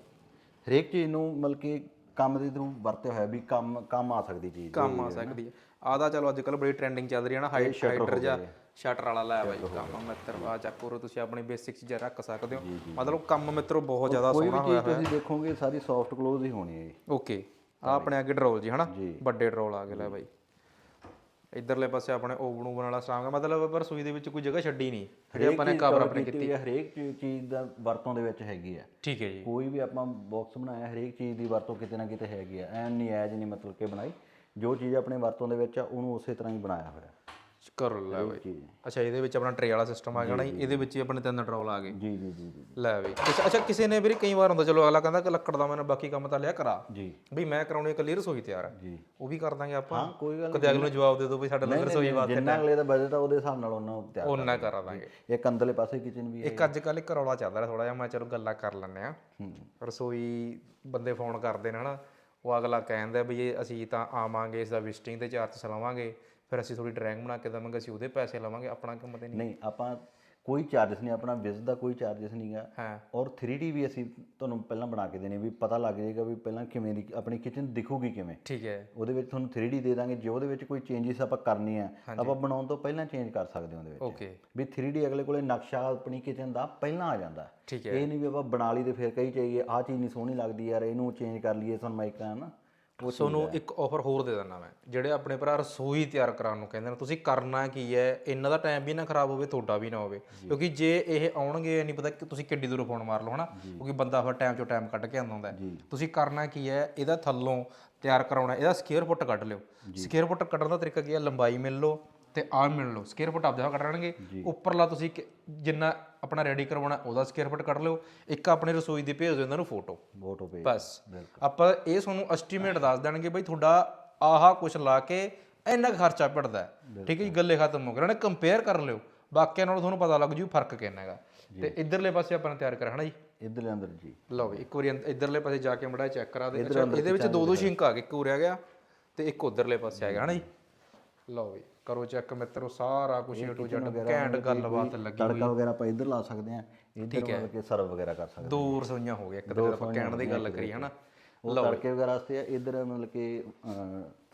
ਹਰੇਕ ਚੀਜ਼ ਨੂੰ ਮਤਲਬ ਕਿ ਕੰਮ ਦੇ ਥਰੂ ਵਰਤਿਆ ਹੋਇਆ ਵੀ ਕੰਮ ਕੰਮ ਆ ਸਕਦੀ ਚੀਜ਼। ਕੰਮ ਆ ਸਕਦੀ ਹੈ। ਆਦਾ ਚਲੋ ਅੱਜ ਕੱਲ ਬੜੀ ਟ੍ਰੈਂਡਿੰਗ ਚੱਲ ਰਹੀ ਹੈ ਨਾ ਹਾਈਟ ਹਾਈਡਰ ਜਾਂ ਸ਼ਟਰ ਵਾਲਾ ਲੈ ਬਾਈ ਕੰਮ ਮਿੱਤਰ ਆ ਚੱਕੋ ਤੁਸੀਂ ਆਪਣੀ ਬੇਸਿਕ ਚੀਜ਼ਾਂ ਰੱਖ ਸਕਦੇ ਹੋ। ਮਤਲਬ ਕੰਮ ਮਿੱਤਰੋ ਬਹੁਤ ਜ਼ਿਆਦਾ ਕੋਈ ਵੀ ਸੋਹਣਾ ਚੀਜ਼ ਤੁਸੀਂ ਦੇਖੋਗੇ ਸਾਰੀ ਸੌਫਟ ਕਲੋਜ਼ ਹੀ ਹੋਣੀ ਹੈ ਜੀ। ਓਕੇ ਆ ਆਪਣੇ ਅੱਗੇ ਡਰੋਲ ਜੀ ਹਨਾ? ਵੱਡੇ ਡਰੋਲ ਆ ਗਏ ਲੈ ਬਾਈ। ਇਧਰਲੇ ਪਾਸੇ ਆਪਣੇ ਓਵਨ ਓਵਨ ਵਾਲਾ ਸਟਾਂਗ ਮਤਲਬ ਪਰ ਰਸੋਈ ਦੇ ਵਿੱਚ ਕੋਈ ਜਗ੍ਹਾ ਛੱਡੀ ਨਹੀਂ। ਹਰੇਕ ਆਪਾਂ ਨੇ ਕਵਰ ਆਪਣੇ ਕੀਤੀ ਹੈ, ਹਰੇਕ ਚੀਜ਼ ਦਾ ਵਰਤੋਂ ਦੇ ਵਿੱਚ ਹੈਗੀ ਆ ਠੀਕ ਹੈ ਜੀ। ਕੋਈ ਵੀ ਆਪਾਂ ਬਾਕਸ ਬਣਾਇਆ ਹਰੇਕ ਚੀਜ਼ ਦੀ ਵਰਤੋਂ ਕਿਤੇ ਨਾ ਕਿਤੇ ਹੈਗੀ ਆ ਐਨ ਨਹੀਂ ਐਜ ਨਹੀਂ ਮਤਲਬ ਕਿ ਬਣਾਈ। ਜੋ ਚੀਜ਼ ਆਪਣੇ ਵਰਤੋਂ ਦੇ ਵਿੱਚ ਆ ਉਹਨੂੰ ਉਸੇ ਤਰ੍ਹਾਂ ਹੀ ਬਣਾਇਆ ਹੋਇਆ। ਕਰ ਲੈ ਬਈ। ਅੱਛਾ ਇਹਦੇ ਵਿੱਚ ਆਪਣਾ ਟਰੇ ਵਾਲਾ ਸਿਸਟਮ ਆ ਗਿਆ ਨਾ ਇਹਦੇ ਵਿੱਚ ਹੀ ਆਪਣੇ ਤਿੰਨ ਡਰੋਲ ਆ ਗਏ। ਜੀ ਜੀ ਜੀ ਲੈ ਬਈ। ਅੱਛਾ- ਕਿਸੇ ਨੇ ਵੀਰੇ ਕਈ ਵਾਰ ਹੁੰਦਾ ਚਲੋ ਅਗਲਾ ਕਹਿੰਦਾ ਕਿ ਲੱਕੜ ਦਾ ਮੈਨੂੰ ਬਾਕੀ ਕੰਮ ਤਾਂ ਲਿਆ ਕਰਾ। ਜੀ। ਵੀ ਮੈਂ ਕਰਾਉਣੀ ਇਕੱਲੀ ਰਸੋਈ ਤਿਆਰ ਹੈ ਜੀ। ਉਹ ਵੀ ਕਰ ਦਾਂਗੇ ਆਪਾਂ। ਹਾਂ ਕੋਈ ਗੱਲ ਕਦੇ ਅਗਲੇ ਨੂੰ ਜਵਾਬ ਦੇ ਦਿਓ ਵੀ ਸਾਡੇ ਨਾਲ ਰਸੋਈ ਵਾਸਤੇ ਜਿੰਨਾ ਅਗਲੇ ਦਾ ਬਜਟ ਆ ਉਹਦੇ ਹਿਸਾਬ ਨਾਲ ਉਹਨਾਂ ਤਿਆਰ ਉਹਨਾਂ ਕਰਾ ਦਾਂਗੇ। ਇੱਕ ਅੰਦਰਲੇ ਪਾਸੇ ਕਿਚਨ ਵੀ ਹੈ। ਇੱਕ ਅੱਜ ਕੱਲ ਇੱਕ ਰੌਲਾ ਚੱਲਦਾ ਰਿਹਾ ਥੋੜਾ ਜਿਹਾ ਮੈਂ ਚਲੋ ਗੱਲਾਂ ਕਰ ਲੈਂਦੇ ਆ ਰਸੋਈ ਬੰਦੇ ਫੋਨ ਕਰਦੇ ਨੇ ਹਨਾ। ਉਹ ਅਗਲਾ ਕਹਿੰਦਾ ਵੀ ਇਹ ਅਸੀਂ ਤਾਂ ਆਵਾਂਗੇ ਇਸ ਦਾ ਵਿਜ਼ਿਟਿੰਗ ਤੇ ਚਾਰਜਸ ਲਵਾਂਗੇ। ਫਿਰ ਅਸੀਂ ਥੋੜੀ ਡਰਾਇੰਗ ਬਣਾ ਕੇ ਦੇਵਾਂਗੇ ਅਸੀਂ ਉਹਦੇ ਪੈਸੇ ਲਵਾਂਗੇ ਆਪਣਾ ਕੰਮ ਤੇ ਨਹੀਂ। ਨਹੀਂ ਆਪਾਂ ਕੋਈ ਚਾਰਜਸ ਨਹੀਂ ਆਪਣਾ ਵਿਜ਼ਿਟ ਦਾ ਕੋਈ ਚਾਰਜਸ ਨਹੀਂਗਾ ਹਾਂ। ਔਰ 3D ਵੀ ਅਸੀਂ ਤੁਹਾਨੂੰ ਪਹਿਲਾਂ ਬਣਾ ਕੇ ਦੇਣੇ ਵੀ ਪਤਾ ਲੱਗ ਜਾਏਗਾ ਵੀ ਪਹਿਲਾਂ ਕਿਵੇਂ ਦੀ ਆਪਣੀ ਕਿਚਨ ਦਿਖੂਗੀ ਕਿਵੇਂ। ਠੀਕ ਹੈ। ਉਹਦੇ ਵਿੱਚ ਤੁਹਾਨੂੰ 3D ਦੇ ਦਾਂਗੇ ਜੇ ਉਹਦੇ ਵਿੱਚ ਕੋਈ ਚੇਂਜਸ ਆਪਾਂ ਕਰਨੀ ਆ ਆਪਾਂ ਬਣਾਉਣ ਤੋਂ ਪਹਿਲਾਂ ਚੇਂਜ ਕਰ ਸਕਦੇ ਹਾਂ ਉਹਦੇ ਵਿੱਚ। ਓਕੇ ਵੀ 3D ਅਗਲੇ ਕੋਲੇ ਨਕਸ਼ਾ ਆਪਣੀ ਕਿਚਨ ਦਾ ਪਹਿਲਾਂ ਆ ਜਾਂਦਾ। ਠੀਕ ਇਹ ਨਹੀਂ ਵੀ ਆਪਾਂ ਬਣਾ ਲਈ ਤੇ ਫਿਰ ਕਹੀ ਚਾਹੀਏ ਆਹ ਚੀਜ਼ ਨਹੀਂ ਸੋਹਣੀ ਲੱਗਦੀ ਯਾਰ ਇਹਨੂੰ ਚੇਂਜ ਕਰ ਲਈਏ ਤੁਹਾਨੂੰ ਮਾਈਕ ਨਾ ਤੁਹਾਨੂੰ ਇੱਕ ਆਫਰ ਹੋਰ ਦੇ ਦਿੰਦਾ ਮੈਂ ਜਿਹੜੇ ਆਪਣੇ ਭਰਾ ਰਸੋਈ ਤਿਆਰ ਕਰਾਉਣ ਨੂੰ ਕਹਿੰਦੇ ਨੇ ਤੁਸੀਂ ਕਰਨਾ ਕੀ ਹੈ? ਇਹਨਾਂ ਦਾ ਟਾਈਮ ਵੀ ਨਾ ਖਰਾਬ ਹੋਵੇ ਤੁਹਾਡਾ ਵੀ ਨਾ ਹੋਵੇ। ਕਿਉਂਕਿ ਜੇ ਇਹ ਆਉਣਗੇ ਨਹੀਂ ਪਤਾ ਕਿ ਤੁਸੀਂ ਕਿੱਡੀ ਦੂਰੋਂ ਫੋਨ ਮਾਰ ਲਓ ਹਨਾ? ਕਿਉਂਕਿ ਬੰਦਾ ਫਿਰ ਟਾਈਮ ਚੋਂ ਟਾਈਮ ਕੱਢ ਕੇ ਆਉਂਦਾ ਹੁੰਦਾ। ਤੁਸੀਂ ਕਰਨਾ ਕੀ ਹੈ? ਇਹਦਾ ਥੱਲੋਂ ਤਿਆਰ ਕਰਾਉਣਾ ਇਹਦਾ ਸਕੁਅਰ ਫੁੱਟ ਕੱਢ ਲਿਓ। ਸਕੁਅਰ ਫੁੱਟ ਕੱਢਣ ਦਾ ਤਰੀਕਾ ਕੀ ਹੈ? ਲੰਬਾਈ ਮਿਲ ਲਓ ਤੇ ਆਹ ਮਿਲ ਲਓ। ਸਕੁਅਰ ਫੁੱਟ ਆਪ ਜਗ੍ਹਾ ਕੱਢਣਗੇ। ਉੱਪਰਲਾ ਤੁਸੀਂ ਜਿੰਨਾ ਆਪਣਾ ਰੈਡੀ ਕਰਵਾਉਣਾ ਉਹਦਾ ਸਕੁਅਰ ਫੁੱਟ ਕੱਢ ਲਿਓ ਇੱਕ ਆਪਣੀ ਰਸੋਈ ਦੀ ਭੇਜ ਦਿਓ ਇਹਨਾਂ ਨੂੰ ਫੋਟੋ ਫੋਟੋ ਪੇ ਬਸ। ਆਪਾਂ ਇਹ ਤੁਹਾਨੂੰ ਐਸਟੀਮੇਟ ਦੱਸ ਦੇਣਗੇ ਬਈ ਤੁਹਾਡਾ ਆਹਾ ਕੁਛ ਲਾ ਕੇ ਇੰਨਾ ਖਰਚਾ ਪੜਦਾ ਹੈ। ਠੀਕ ਹੈ ਜੀ ਗੱਲੇ ਖਤਮ ਹੋ ਗਏ। ਨਾ ਕੰਪੇਅਰ ਕਰ ਲਿਓ। ਬਾਕੀਆਂ ਨਾਲੋਂ ਤੁਹਾਨੂੰ ਪਤਾ ਲੱਗ ਜੂ ਫ਼ਰਕ ਕਿੰਨਾ ਹੈਗਾ। ਤੇ ਇਧਰਲੇ ਪਾਸੇ ਆਪਾਂ ਨੇ ਤਿਆਰ ਕਰਾ ਹਨਾ ਜੀ? ਇਧਰਲੇ ਅੰਦਰ ਜੀ। ਲਓ ਵੀ ਇੱਕ ਵਾਰੀ ਇਧਰਲੇ ਪਾਸੇ ਜਾ ਕੇ ਮੜਾ ਚੈੱਕ ਕਰਾ ਦੇ। ਇਹਦੇ ਵਿੱਚ ਦੋ ਦੋ ਸ਼ਿੰਕ ਆ ਗਏ ਇੱਕ ਉਰਿਆ ਗਿਆ ਤੇ ਇੱਕ ਉਧਰਲੇ ਪਾਸੇ ਆ ਗਿਆ ਹਨਾ ਜੀ? ਲਓ ਵੀ ਕਰੋ ਚੈੱਕ ਮਿੱਤਰੋ ਸਾਰਾ ਕੁਝ ਏ ਟੂ ਜ਼ੈਡ ਘੈਂਟ ਗੱਲਬਾਤ ਲੱਗੀ ਤੜਕਾ ਵਗੈਰਾ ਆਪਾਂ ਇੱਧਰ ਲਾ ਸਕਦੇ ਆ ਇੱਧਰ ਮਤਲਬ ਕਿ ਸਰਵ ਵਗੈਰਾ ਕਰ ਸਕਦੇ ਦੋ ਰਸੋਈਆਂ ਹੋ ਗਏ ਇੱਕ ਤੇ ਆਪਾਂ ਕਹਿਣ ਦੀ ਗੱਲ ਕਰੀ ਹਨਾ। ਉਹ ਤੜਕੇ ਵਗੈਰਾ ਵਾਸਤੇ ਆ ਇੱਧਰ ਮਤਲਬ ਕਿ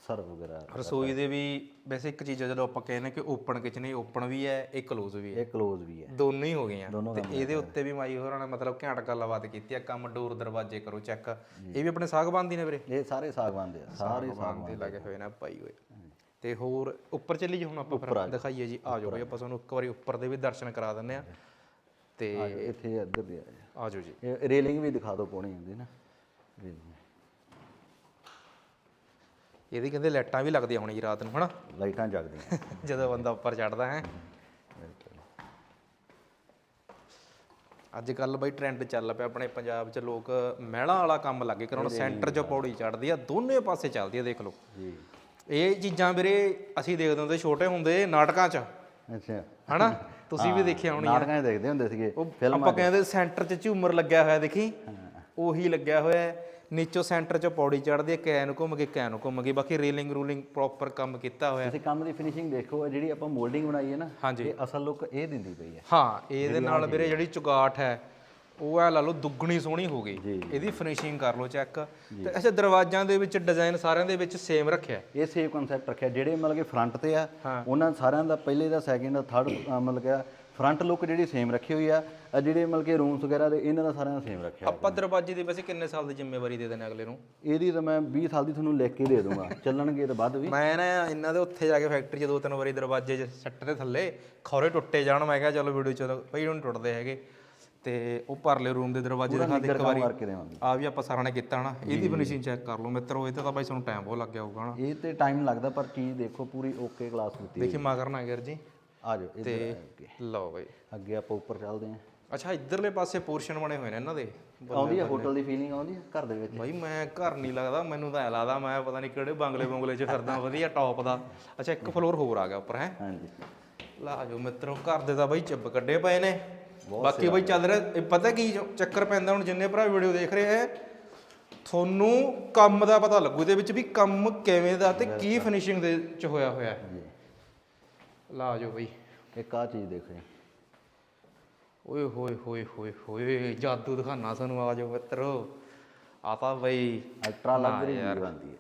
ਸਰਵ ਵਗੈਰਾ ਰਸੋਈ ਦੇ ਵੀ ਵੈਸੇ ਇੱਕ ਚੀਜ਼ ਆ ਜਦੋਂ ਆਪਾਂ ਕਹਿੰਦੇ ਕਿ ਓਪਨ ਕਿਚਨ ਇਹ ਓਪਨ ਵੀ ਹੈ ਇਹ ਕਲੋਜ਼ ਵੀ ਹੈ। ਇਹ ਕਲੋਜ਼ ਵੀ ਹੈ। ਦੋਨੋਂ ਹੀ ਹੋ ਗਈਆਂ। ਤੇ ਇਹਦੇ ਉੱਤੇ ਵੀ ਮਾਈ ਹੋਰਾਂ ਨੇ ਮਤਲਬ ਘੈਂਟ ਗੱਲਬਾਤ ਕੀਤੀ ਆ ਕੰਮ ਡੋਰ ਦਰਵਾਜ਼ੇ ਕਰੋ ਚੈੱਕ। ਇਹ ਵੀ ਆਪਣੇ ਸਾਗਬਾਨ ਦੀ ਨੇ ਵੀਰੇ? ਇਹ ਸਾਰੇ ਸਾਗਵਾਨ ਦੇ ਆ ਸਾਰੇ ਸਾਗਬਾਨ ਦੇ ਲੱਗੇ ਹੋਏ ਨੇ ਪਾਈ ਹੋਏ ਤੇ ਹੋਰ ਉੱਪਰ ਚੱਲੀ ਜੀ ਹੁਣ ਆਪਾਂ ਫਿਰ ਦਿਖਾਈਏ ਜੀ। ਆ ਜਾਓ ਬਈ ਆਪਾਂ ਤੁਹਾਨੂੰ ਇੱਕ ਵਾਰੀ ਉੱਪਰ ਦੇ ਵੀ ਦਰਸ਼ਨ ਕਰਾ ਦਿੰਨੇ ਆ ਤੇ ਇੱਥੇ ਇੱਧਰ ਦੇ ਆ ਜਾਓ। ਜੀ। ਰੇਲਿੰਗ ਵੀ ਦਿਖਾ ਦਿਓ ਪਾਉਣੀ ਹੁੰਦੀ ਨਾ। railing। ਇਹਦੀ ਕਹਿੰਦੇ ਲਾਈਟਾਂ ਵੀ ਲੱਗਦੀਆਂ ਹੋਣੀ ਜੀ ਰਾਤ ਨੂੰ ਹਨਾ? ਲਾਈਟਾਂ ਜਗਦੀਆਂ। ਜਦੋਂ ਬੰਦਾ ਉੱਪਰ ਚੜਦਾ ਹੈ। ਅੱਜ ਕੱਲ ਬਈ ਟ੍ਰੈਂਡ ਚੱਲ ਪਿਆ ਆਪਣੇ ਪੰਜਾਬ 'ਚ ਲੋਕ ਮਹਿਲਾ ਵਾਲਾ ਕੰਮ ਲੱਗੇ ਕਰਾਉਣ ਸੈਂਟਰ 'ਚ ਪੌੜੀ ਚੜਦੀ ਆ ਦੋਨੇ ਪਾਸੇ ਚੱਲਦੀ ਆ ਦੇਖ ਲਓ। ਜੀ। ਇਹ ਚੀਜ਼ਾਂ ਵੀਰੇ ਅਸੀਂ ਦੇਖਦੇ ਹੁੰਦੇ ਛੋਟੇ ਹੁੰਦੇ ਨਾਟਕਾਂ 'ਚ। ਅੱਛਾ। ਹਨਾ? ਤੁਸੀਂ ਵੀ ਦੇਖਿਆ ਹੋਣੀ ਨਾਟਕਾਂ 'ਚ ਦੇਖਦੇ ਹੁੰਦੇ ਸੀਗੇ ਫਿਲਮ ਆਪਾਂ ਕਹਿੰਦੇ ਸੈਂਟਰ 'ਚ ਝੂਮਰ ਲੱਗਿਆ ਹੋਇਆ ਦੇਖੀ? ਉਹੀ ਲੱਗਿਆ ਹੋਇਆ। ਹੈ। ਨੀਚੋਂ ਸੈਂਟਰ 'ਚ ਪੌੜੀ ਚੜਦੀ ਹੈ ਕੈ ਨੂੰ ਘੁੰਮ ਕੇ ਕੈ ਨੂੰ ਘੁੰਮ ਕੇ ਬਾਕੀ ਰੇਲਿੰਗ ਰੂਲਿੰਗ ਪ੍ਰੋਪਰ ਕੰਮ ਕੀਤਾ ਹੋਇਆ। ਤੁਸੀਂ ਕੰਮ ਦੀ ਫਿਨਿਸ਼ਿੰਗ ਦੇਖੋ ਜਿਹੜੀ ਆਪਾਂ ਮੋਲਡਿੰਗ ਬਣਾਈ ਹੈ ਨਾ। ਇਹ ਅਸਲ ਲੁੱਕ ਇਹ ਦਿੰਦੀ ਪਈ ਹੈ। ਹਾਂ ਇਹਦੇ ਨਾਲ ਵੀਰੇ ਜਿਹੜੀ ਚੁਗਾਠ ਹੈ ਉਹ ਐ ਲਾ ਲਓ ਦੁੱਗਣੀ ਸੋਹਣੀ ਹੋ ਗਈ। ਇਹਦੀ ਫਿਨਿਸ਼ਿੰਗ ਕਰ ਲਓ ਚੈੱਕ ਤੇ ਅੱਛਾ ਦਰਵਾਜ਼ਿਆਂ ਦੇ ਵਿੱਚ ਡਿਜ਼ਾਈਨ ਸਾਰਿਆਂ ਦੇ ਵਿੱਚ ਸੇਮ ਰੱਖਿਆ? ਇਹ ਸੇਵ ਕਨਸੈਪਟ ਰੱਖਿਆ ਜਿਹੜੇ ਮਤਲਬ ਕਿ ਫਰੰਟ ਤੇ ਆ ਉਹਨਾਂ ਸਾਰਿਆਂ ਦਾ ਪਹਿਲੇ ਦਾ ਸੈਕਿੰਡ ਦਾ ਥਰਡ ਮਤਲਬ ਕਿ ਫਰੰਟ ਲੁੱਕ ਜਿਹੜੀ ਸੇਮ ਰੱਖੀ ਹੋਈ ਆ ਜਿਹੜੇ ਮਤਲਬ ਕਿ ਰੂਮਸ ਵਗੈਰਾ ਦੇ ਇਹਨਾਂ ਦਾ ਸਾਰਿਆਂ ਦਾ ਸੇਮ ਰੱਖਿਆ। ਆਪਾਂ ਦਰਵਾਜ਼ੇ ਦੀ ਵੈਸੇ ਕਿੰਨੇ ਸਾਲ ਦੀ ਜ਼ਿੰਮੇਵਾਰੀ ਦੇ ਦੇਣੇ ਅਗਲੇ ਨੂੰ? ਇਹਦੀ ਤਾਂ ਮੈਂ 20 ਸਾਲ ਦੀ ਤੁਹਾਨੂੰ ਲਿਖ ਕੇ ਦੇ ਦੂੰਗਾ ਚੱਲਣਗੇ ਤਾਂ ਵੱਧ ਵੀ। ਮੈਂ ਨਾ ਇਹਨਾਂ ਦੇ ਉੱਥੇ ਜਾ ਕੇ ਫੈਕਟਰੀ 'ਚ ਦੋ ਤਿੰਨ ਵਾਰੀ ਦਰਵਾਜ਼ੇ 'ਚ ਸੱਟ ਦੇ ਥੱਲੇ ਖੌਰੇ ਟੁੱਟੇ ਜਾਣ ਮੈਂ ਕਿਹਾ ਚਲੋ ਵੀਡੀਓ ਚਲੋ ਪਈ ਹੁਣ ਟੁੱਟਦੇ ਹੈਗੇ। ਤੇ ਉਹ ਪਰਲੇ ਰੂਮ ਦੇ ਦਰਵਾਜ਼ੇ ਦਿਖਾ ਦੇ ਇੱਕ ਵਾਰੀ। ਕਰਕੇ ਦੇਵਾਂਗੇ। ਆ ਵੀ ਆਪਾਂ ਸਾਰਿਆਂ ਨੇ ਕੀਤਾ ਨਾ ਇਹਦੀ ਫਿਨਿਸ਼ਿੰਗ ਚੈੱਕ ਕਰ ਲਓ। ਮਿੱਤਰੋ ਇਹ ਤੇ ਤਾਂ ਬਾਈ ਤੁਹਾਨੂੰ ਟਾਈਮ ਬਹੁਤ ਲੱਗ ਗਿਆ ਹੋਊਗਾ ਨਾ ਇਹ ਤੇ ਟਾਈਮ ਲੱਗਦਾ ਪਰ ਚੀਜ਼ ਦੇਖੋ ਪੂਰੀ ਓਕੇ ਕਲਾਸ ਦਿੱਤੀ ਦੇਖੀ ਮਗਰ ਨਾ ਗਿਰ ਜੀ। ਆ ਜਾਓ ਇੱਧਰ ਆ ਲਓ ਬਾਈ। ਅੱਗੇ ਆਪਾਂ ਉੱਪਰ ਚੱਲਦੇ ਹਾਂ। ਅੱਛਾ ਇਧਰਲੇ ਪਾਸੇ ਪੋਰਸ਼ਨ ਬਣੇ ਹੋਏ ਨੇ ਇਹਨਾਂ ਦੇ। ਆਉਂਦੀ ਹੈ ਹੋਟਲ ਦੀ ਫੀਲਿੰਗ ਆਉਂਦੀ ਹੈ ਘਰ ਦੇ ਵਿੱਚ? ਬਾਈ ਮੈਂ ਘਰ ਨਹੀਂ ਲੱਗਦਾ ਮੈਨੂੰ ਤਾਂ ਐ ਲੱਗਦਾ ਮੈਂ ਪਤਾ ਨਹੀਂ ਕਿਹੜੇ ਬੰਗਲੇ ਬੰਗਲੇ 'ਚ ਫਿਰਦਾ ਵਧੀਆ ਟੌਪ ਦਾ। ਅੱਛਾ ਇੱਕ ਫਲੋਰ ਹੋਰ ਆ ਗਿਆ ਉੱਪਰ ਹੈ। ਹਾਂਜੀ। ਲਾ ਜੋ ਮਿੱਤਰੋ ਘਰ ਦੇ ਤਾਂ ਬਾਈ ਚੱਬ ਕੱਢੇ ਪਏ ਨੇ। ਬਾਕੀ ਬਾਈ ਚੱਲ ਰਿਹਾ ਇਹ ਪਤਾ ਕੀ ਜੋ ਚੱਕਰ ਪੈਂਦਾ ਹੁਣ ਜਿੰਨੇ ਭਰਾ ਵੀਡੀਓ ਦੇਖ ਰਹੇ ਐ ਤੁਹਾਨੂੰ ਕੰਮ ਦਾ ਪਤਾ ਲੱਗੂ ਇਹਦੇ ਵਿੱਚ ਵੀ ਕੰਮ ਕਿਵੇਂ ਦਾ ਤੇ ਕੀ ਫਿਨਿਸ਼ਿੰਗ ਦੇ ਚ ਹੋਇਆ ਹੋਇਆ ਹੈ। ਲਾ ਜੋ ਬਾਈ। ਇੱਕ ਆ ਚੀਜ਼ ਦੇਖੋ ਜੀ ਓਏ ਹੋਏ ਹੋਏ ਹੋਏ ਹੋਏ ਜਾਦੂ ਦਿਖਾਣਾ ਸਾਨੂੰ ਆ ਜਾਓ ਮਿੱਤਰੋ। ਆ ਤਾਂ ਬਈ ਅਲਟਰਾ ਲਗਜ਼ਰੀ ਚੀਜ਼ ਬਣਦੀ ਹੈ।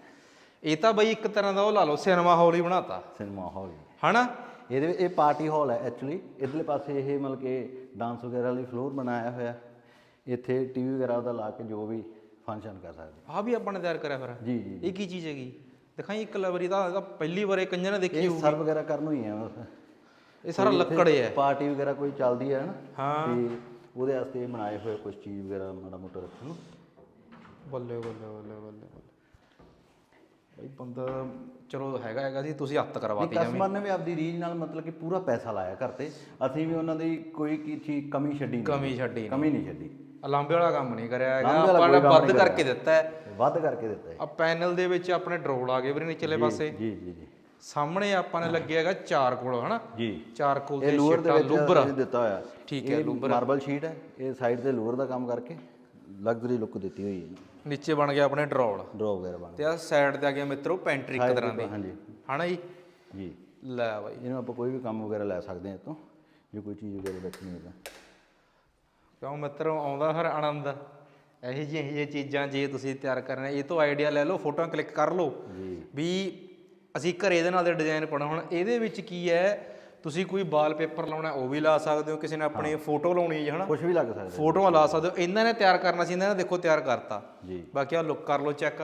ਇਹ ਤਾਂ ਬਈ ਇੱਕ ਤਰ੍ਹਾਂ ਦਾ ਉਹ ਲਾ ਲਓ ਸਿਨੇਮਾ ਹਾਲ ਹੀ ਬਣਾਤਾ। ਸਿਨੇਮਾ ਹਾਲ ਹਨਾ? ਇਹਦੇ ਵਿੱਚ ਇਹ ਪਾਰਟੀ ਹਾਲ ਹੈ ਐਕਚੁਅਲੀ ਇਧਰਲੇ ਪਾਸੇ ਇਹ ਮਤਲਬ ਕਿ ਡਾਂਸ ਵਗੈਰਾ ਲਈ ਫਲੋਰ ਬਣਾਇਆ ਹੋਇਆ ਇੱਥੇ ਟੀਵੀ ਵਗੈਰਾ ਉਹਦਾ ਲਾ ਕੇ ਜੋ ਵੀ ਫੰਕਸ਼ਨ ਕਰ ਸਕਦੇ। ਆ ਵੀ ਆਪਾਂ ਨੇ ਤਿਆਰ ਕਰਿਆ ਫਿਰ ਜੀ ਜੀ ਇਹ ਕੀ ਚੀਜ਼ ਹੈਗੀ? ਦਿਖਾਈ ਇੱਕ ਲਵਰੀ ਦਾ ਇਹਦਾ ਪਹਿਲੀ ਵਾਰੇ ਕੰਜਰ ਨੇ ਦੇਖੀ ਇਹ ਸਰ ਵਗੈਰਾ ਕਰਨ ਨੂੰ ਹੀ ਆ ਇਹ ਸਾਰਾ ਲੱਕੜੇ ਹੈ ਪਾਰਟੀ ਵਗੈਰਾ ਕੋਈ ਚੱਲਦੀ ਹੈ ਨਾ ਹਾਂ। ਤੇ ਉਹਦੇ ਵਾਸਤੇ ਬਣਾਏ ਹੋਏ ਕੁਝ ਚੀਜ਼ ਵਗੈਰਾ ਮਾੜਾ ਮੋਟਾ ਰੱਖਣ ਬੱਲੇ ਬੱਲੇ ਬੱਲੇ ਬੱਲੇ। ਬਈ ਬੰਦਾ ਚਲੋ ਹੈਗਾ ਹੈਗਾ ਜੀ ਤੁਸੀਂ ਹੱਥ ਕਰਵਾਤੀ ਜਾਂ ਕਸਟਮਰ ਨੇ ਵੀ ਆਪਦੀ ਰੀਝ ਨਾਲ ਮਤਲਬ ਕਿ ਪੂਰਾ ਪੈਸਾ ਲਾਇਆ ਘਰ ਤੇ। ਅਸੀਂ ਵੀ ਉਹਨਾਂ ਦੀ ਕੋਈ ਕੀ ਚੀਜ਼ ਕਮੀ ਛੱਡੀ ਨਹੀਂ। ਕਮੀ ਛੱਡੀ ਕਮੀ ਨਹੀਂ। ਛੱਡੀ। ਲਾਂਬੇ ਵਾਲਾ ਕੰਮ ਨਹੀਂ ਕਰਿਆ ਹੈਗਾ। ਕੰਮ ਵੱਧ ਕਰਕੇ ਦਿੱਤਾ ਹੈ। ਵੱਧ ਕਰਕੇ ਦਿੱਤਾ ਹੈ। ਆ ਪੈਨਲ ਦੇ ਵਿੱਚ ਆਪਣੇ ਡਰੋਲ ਆ ਗਏ ਵੀਰੇ ਨੀਚਲੇ ਪਾਸੇ। ਜੀ ਜੀ ਜੀ। ਸਾਹਮਣੇ ਆਪਾਂ ਨੇ ਲੱਗਿਆ ਹੈਗਾ ਚਾਰ ਕੋਲ ਹਨਾ? ਜੀ। ਚਾਰ ਕੋਲ ਇਹ ਤੇ ਸ਼ੀਟਾਂ ਲੂਬਰ। ਦਿੱਤਾ ਹੋਇਆ। ਠੀਕ ਹੈ, ਲੂਬਰ। ਮਾਰਬਲ ਸ਼ੀਟ ਹੈ। ਇਹ ਸਾਈਡ ਤੇ ਲੂਅਰ ਦਾ ਕੰਮ ਕਰਕੇ ਲਗਜ਼ਰੀ ਲੁੱਕ ਦਿੱਤੀ ਹੋਈ ਹੈ ਨੀਚੇ ਬਣ ਗਿਆ ਆਪਣੇ ਡਰੋਲ ਡਰੋ ਵਗੈਰਾ ਬਣ ਤੇ ਆ ਸਾਈਡ ਤੇ ਆ ਗਿਆ ਮਿੱਤਰੋ ਪੈਂਟਰੀ ਇੱਕ ਤਰ੍ਹਾਂ ਦੀ। ਹਾਂਜੀ। ਹਨਾ ਜੀ? ਜੀ। ਲੈ ਬਾਈ। ਇਹਨੂੰ ਆਪਾਂ ਕੋਈ ਵੀ ਕੰਮ ਵਗੈਰਾ ਲੈ ਸਕਦੇ ਹਾਂ ਇਤੋਂ ਜੇ ਕੋਈ ਚੀਜ਼ ਵਗੈਰਾ ਰੱਖਣੀ ਹੈ ਤਾਂ। ਕਿਉਂ ਮਿੱਤਰੋ ਆਉਂਦਾ ਹਰ ਆਨੰਦ। ਇਹੋ ਜਿਹੀ ਇਹੋ ਜਿਹੀਆਂ ਚੀਜ਼ਾਂ ਜੇ ਤੁਸੀਂ ਤਿਆਰ ਕਰਨਾ ਇਹ ਤੋਂ ਆਈਡੀਆ ਲੈ ਲਓ ਫੋਟੋਆਂ ਕਲਿੱਕ ਕਰ ਲਓ। ਵੀ ਅਸੀਂ ਘਰੇ ਇਹਦੇ ਨਾਲ ਦੇ ਡਿਜ਼ਾਈਨ ਪਾਉਣਾ ਹੁਣ ਇਹਦੇ ਵਿੱਚ ਕੀ ਹੈ? ਤੁਸੀਂ ਕੋਈ ਵਾਲਪੇਪਰ ਲਾਉਣਾ ਉਹ ਵੀ ਲਾ ਸਕਦੇ ਹੋ ਕਿਸੇ ਨੇ ਆਪਣੀ ਫੋਟੋ ਲਾਉਣੀ ਹੈ ਹਨਾ? ਕੁਝ ਵੀ ਲੱਗ ਸਕਦਾ ਫੋਟੋਆਂ ਲਾ ਸਕਦੇ ਹੋ। ਇਹਨਾਂ ਨੇ ਤਿਆਰ ਕਰਨਾ ਸੀ ਇਹਨਾਂ ਨੇ ਦੇਖੋ ਤਿਆਰ ਕਰਤਾ। ਜੀ। ਬਾਕੀ ਆ ਲੁੱਕ ਕਰ ਲਓ ਚੈੱਕ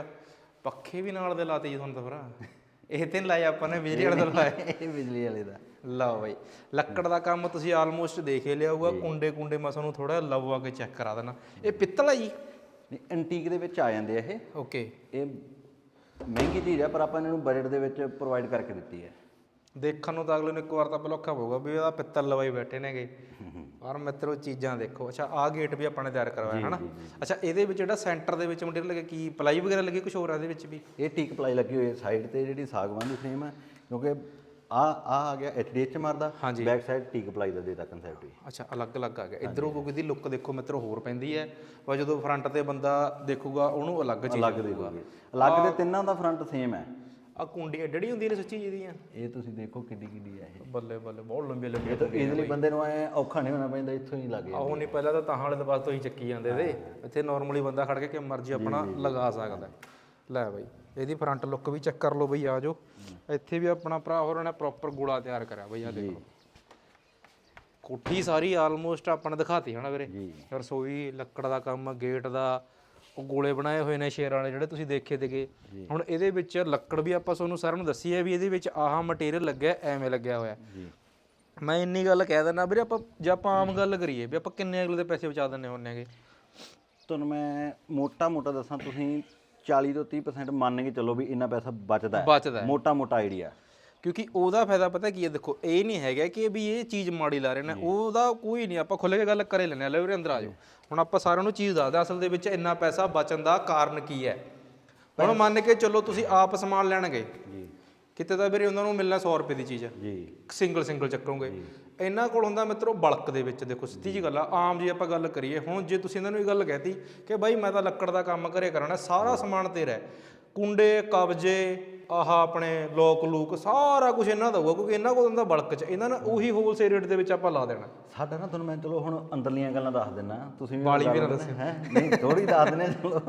ਪੱਖੇ ਵੀ ਨਾਲ ਦੇ ਲਾਤੇ ਜੀ ਤੁਹਾਨੂੰ ਤਾਂ ਫਿਰ ਇਹ ਤੇ ਲਾਏ ਆਪਾਂ ਨੇ ਬਿਜਲੀ ਵਾਲੇ ਦਾ ਲਾਇਆ ਇਹ ਬਿਜਲੀ ਵਾਲੇ ਦਾ। ਲਓ ਬਈ ਲੱਕੜ ਦਾ ਕੰਮ ਤੁਸੀਂ ਆਲਮੋਸਟ ਦੇਖ ਹੀ ਲਿਆ ਹੋਊਗਾ। ਕੁੰਡੇ ਕੁੰਡੇ ਮੈਂ ਤੁਹਾਨੂੰ ਥੋੜਾ ਲਵਾ ਕੇ ਚੈੱਕ ਕਰਾ ਦੇਣਾ ਇਹ ਪਿੱਤਲ ਹੈ ਜੀ? ਨਹੀਂ ਐਂਟੀਕ ਦੇ ਵਿੱਚ ਆ ਜਾਂਦੇ ਆ ਇਹ। ਓਕੇ ਇਹ ਮਹਿੰਗੀ ਚੀਜ਼ ਹੈ ਪਰ ਆਪਾਂ ਇਹਨਾਂ ਨੂੰ ਬਜਟ ਦੇ ਵਿੱਚ ਪ੍ਰੋਵਾਈਡ ਕਰਕੇ ਦਿੱਤੀ ਹੈ। ਦੇਖਣ ਨੂੰ ਤਾਂ ਅਗਲੇ ਨੂੰ ਇੱਕ ਵਾਰ ਤਾਂ ਭੁਲੇਖਾ ਪਊਗਾ ਵੀ ਇਹਦਾ ਪਿੱਤਲ ਲਵਾਈ ਬੈਠੇ ਨੇਗੇ। ਔਰ ਮਿੱਤਰੋ ਚੀਜ਼ਾਂ ਦੇਖੋ। ਅੱਛਾ ਆਹ ਗੇਟ ਵੀ ਆਪਾਂ ਨੇ ਤਿਆਰ ਕਰਵਾਇਆ ਹਨਾ? ਅੱਛਾ ਇਹਦੇ ਵਿੱਚ ਜਿਹੜਾ ਸੈਂਟਰ ਦੇ ਵਿੱਚ ਮਟੀਰੀਅਲ ਲੱਗੇ ਕੀ ਪਲਾਈ ਵਗੈਰਾ ਲੱਗੀ ਕੁਝ ਹੋਰ ਆ ਇਹਦੇ ਵਿੱਚ ਵੀ? ਇਹ ਟੀਕ ਪਲਾਈ ਲੱਗੀ ਹੋਈ ਹੈ। ਸਾਈਡ ਤੇ ਜਿਹੜੀ ਸਾਗਵਾਨ ਦੀ ਫਰੇਮ ਹੈ ਕਿਉਂਕਿ ਆ ਆ ਆ ਗਿਆ ਐਚਡੀਐਚ ਮਾਰਦਾ। ਬੈਕ ਸਾਈਡ ਟੀਕ ਪਲਾਈ ਦਾ ਦੇਤਾ ਕਨਸੈਪਟ ਵੀ। ਅੱਛਾ ਅਲੱਗ-ਅਲੱਗ ਆ ਗਿਆ। ਇਧਰੋਂ ਕੋਈ ਦੀ ਲੁੱਕ ਦੇਖੋ ਮਿੱਤਰੋ ਹੋਰ ਪੈਂਦੀ ਹੈ। ਪਰ ਜਦੋਂ ਫਰੰਟ ਤੇ ਬੰਦਾ ਦੇਖੂਗਾ ਉਹਨੂੰ ਅਲੱਗ ਚੀਜ਼ ਅਲੱਗ ਦੇ ਦੋਗੇ ਅਲੱਗ ਦੇ ਤਿੰਨਾਂ ਦਾ ਫਰੰਟ ਸੇਮ ਹੈ। ਆ ਕੁੰਡੀਆਂ ਡੜੀ ਹੁੰਦੀਆਂ ਨੇ ਸੱਚੀ ਜਿਹਦੀਆਂ ਇਹ ਤੁਸੀਂ ਦੇਖੋ ਕਿੱਡੀ ਕਿੱਡੀ ਹੈ ਇਹ। ਬੱਲੇ ਬੱਲੇ ਬਹੁਤ ਲੰਬੇ ਲੰਬੇ ਇਹ ਤਾਂ ਇਜ਼ੀਲੀ ਬੰਦੇ ਨੂੰ ਐ ਔਖਾ ਨਹੀਂ ਹੋਣਾ ਪੈਂਦਾ ਇੱਥੋਂ ਹੀ ਲੱਗ ਆਹੋ ਨਹੀਂ ਪਹਿਲਾਂ ਤਾਂ ਤਾਂ ਵਾਲੇ ਦਬਾਅ ਤੋਂ ਹੀ ਚੱਕੀ ਜਾਂਦੇ ਤੇ ਇੱਥੇ ਨਾਰਮਲੀ ਬੰਦਾ ਖੜ ਕੇ ਕਿ ਮਰਜ਼ੀ ਆਪਣਾ ਲਗਾ ਸਕਦਾ। ਲੈ ਬਾਈ ਇਹਦੀ ਫਰੰਟ ਲੁੱਕ ਵੀ ਚੈੱਕ ਕਰ ਲਓ ਬਈ ਆ ਜਾਓ। ਇੱਥੇ ਵੀ ਆਪਣਾ ਭਰਾ ਹੋਰਾਂ ਨੇ ਪ੍ਰੋਪਰ ਗੋਲਾ ਤਿਆਰ ਕਰਿਆ ਬਈ ਆ ਦੇਖੋ। ਕੋਠੀ ਸਾਰੀ ਆਲਮੋਸਟ ਆਪਾਂ ਨੇ ਦਿਖਾਤੀ ਹਨਾ ਵੀਰੇ। ਜੀ। ਰਸੋਈ ਲੱਕੜ ਦਾ ਕੰਮ ਗੇਟ ਦਾ ਉਹ ਗੋਲੇ ਬਣਾਏ ਹੋਏ ਨੇ ਸ਼ੇਰਾਂ ਵਾਲੇ ਜਿਹੜੇ ਤੁਸੀਂ ਦੇਖੇ ਤੇਗੇ ਹੁਣ ਇਹਦੇ ਵਿੱਚ ਲੱਕੜ ਵੀ ਆਪਾਂ ਤੁਹਾਨੂੰ ਸਾਰਿਆਂ ਨੂੰ ਦੱਸੀ ਹੈ ਵੀ ਇਹਦੇ ਵਿੱਚ ਆਹ ਮਟੀਰੀਅਲ ਲੱਗਿਆ ਐਵੇਂ ਲੱਗਿਆ ਹੋਇਆ। ਮੈਂ ਇੰਨੀ ਗੱਲ ਕਹਿ ਦਿੰਦਾ ਵੀਰੇ ਆਪਾਂ ਜੇ ਆਪਾਂ ਆਮ ਗੱਲ ਕਰੀਏ ਵੀ ਆਪਾਂ ਕਿੰਨੇ ਅਗਲੇ ਦੇ ਪੈਸੇ ਬਚਾ ਦਿੰਨੇ ਹੁੰਨੇ ਹੈਗੇ। ਤੁਹਾਨੂੰ ਮੈਂ ਮੋਟਾ ਮੋਟਾ ਦੱਸਾਂ ਤੁਸੀਂ 40 ਤੋਂ 30% ਮੰਨ ਕੇ ਚੱਲੋ ਵੀ ਇੰਨਾ ਪੈਸਾ ਬਚਦਾ ਹੈ। ਬਚਦਾ ਹੈ। ਮੋਟਾ ਮੋਟਾ ਆਈਡੀਆ ਕਿਉਂਕਿ ਉਹਦਾ ਫਾਇਦਾ ਪਤਾ ਕੀ ਹੈ ਦੇਖੋ ਇਹ ਨਹੀਂ ਹੈਗਾ ਕਿ ਵੀ ਇਹ ਚੀਜ਼ ਮਾੜੀ ਲਾ ਰਹੇ ਨੇ ਉਹਦਾ ਕੋਈ ਨਹੀਂ ਆਪਾਂ ਖੁੱਲ੍ਹ ਕੇ ਗੱਲ ਕਰੇ ਲੈਣੇ ਆ ਲੈ ਵੀਰੇ ਅੰਦਰ ਆ ਜਾਓ। ਹੁਣ ਆਪਾਂ ਸਾਰਿਆਂ ਨੂੰ ਚੀਜ਼ ਦੱਸਦੇ ਅਸਲ ਦੇ ਵਿੱਚ ਇੰਨਾ ਪੈਸਾ ਬਚਣ ਦਾ ਕਾਰਨ ਕੀ ਹੈ? ਹੁਣ ਮੰਨ ਕੇ ਚੱਲੋ ਤੁਸੀਂ ਆਪ ਸਮਾਨ ਲੈਣ ਗਏ ਜੀ। ਕਿਤੇ ਤਾਂ ਵੀਰੇ ਉਹਨਾਂ ਨੂੰ ਮਿਲਣਾ 100 ਰੁਪਏ ਦੀ ਚੀਜ਼। ਹੈ ਜੀ। ਸਿੰਗਲ ਸਿੰਗਲ ਚੱਕੋਗੇ। ਇਹਨਾਂ ਕੋਲ ਹੁੰਦਾ ਮਿੱਤਰੋ ਬਲਕ ਦੇ ਵਿੱਚ ਦੇਖੋ ਸਿੱਧੀ ਜੀ ਗੱਲ ਆ ਆਮ ਜੀ ਆਪਾਂ ਗੱਲ ਕਰੀਏ। ਹੁਣ ਜੇ ਤੁਸੀਂ ਇਹਨਾਂ ਨੂੰ ਇਹ ਗੱਲ ਕਹਿਤੀ ਕਿ ਬਾਈ ਮੈਂ ਤਾਂ ਲੱਕੜ ਦਾ ਕੰਮ ਘਰੇ ਕਰਨਾ ਸਾਰਾ ਸਮਾਨ ਤੇਰਾ ਹੈ। ਕੁੰਡੇ ਕਬਜੇ ਆਹ ਆਪਣੇ ਲੋਕ ਲੂਕ ਸਾਰਾ ਕੁਝ ਇਹਨਾਂ ਦਾ ਹੋਊਗਾ ਕਿਉਂਕਿ ਇਹਨਾਂ ਕੋਲ ਹੁੰਦਾ ਬਲਕ ਚ। ਇਹਨਾਂ ਨੇ ਉਹੀ ਹੋਲਸੇਲ ਰੇਟ ਦੇ ਵਿੱਚ ਆਪਾਂ ਲਾ ਦੇਣਾ। ਸਾਡਾ ਨਾ ਤੁਹਾਨੂੰ ਮੈਂ ਚਲੋ ਹੁਣ ਅੰਦਰਲੀਆਂ ਗੱਲਾਂ ਦੱਸ ਦਿੰਨਾ। ਤੁਸੀਂ ਵਾਲੀ ਵੀ ਨਾ ਦੱਸੋ ਹੈ? ਨਹੀਂ ਥੋੜੀ ਦੱਸ ਦਿੰਨੇ ਚਲੋ।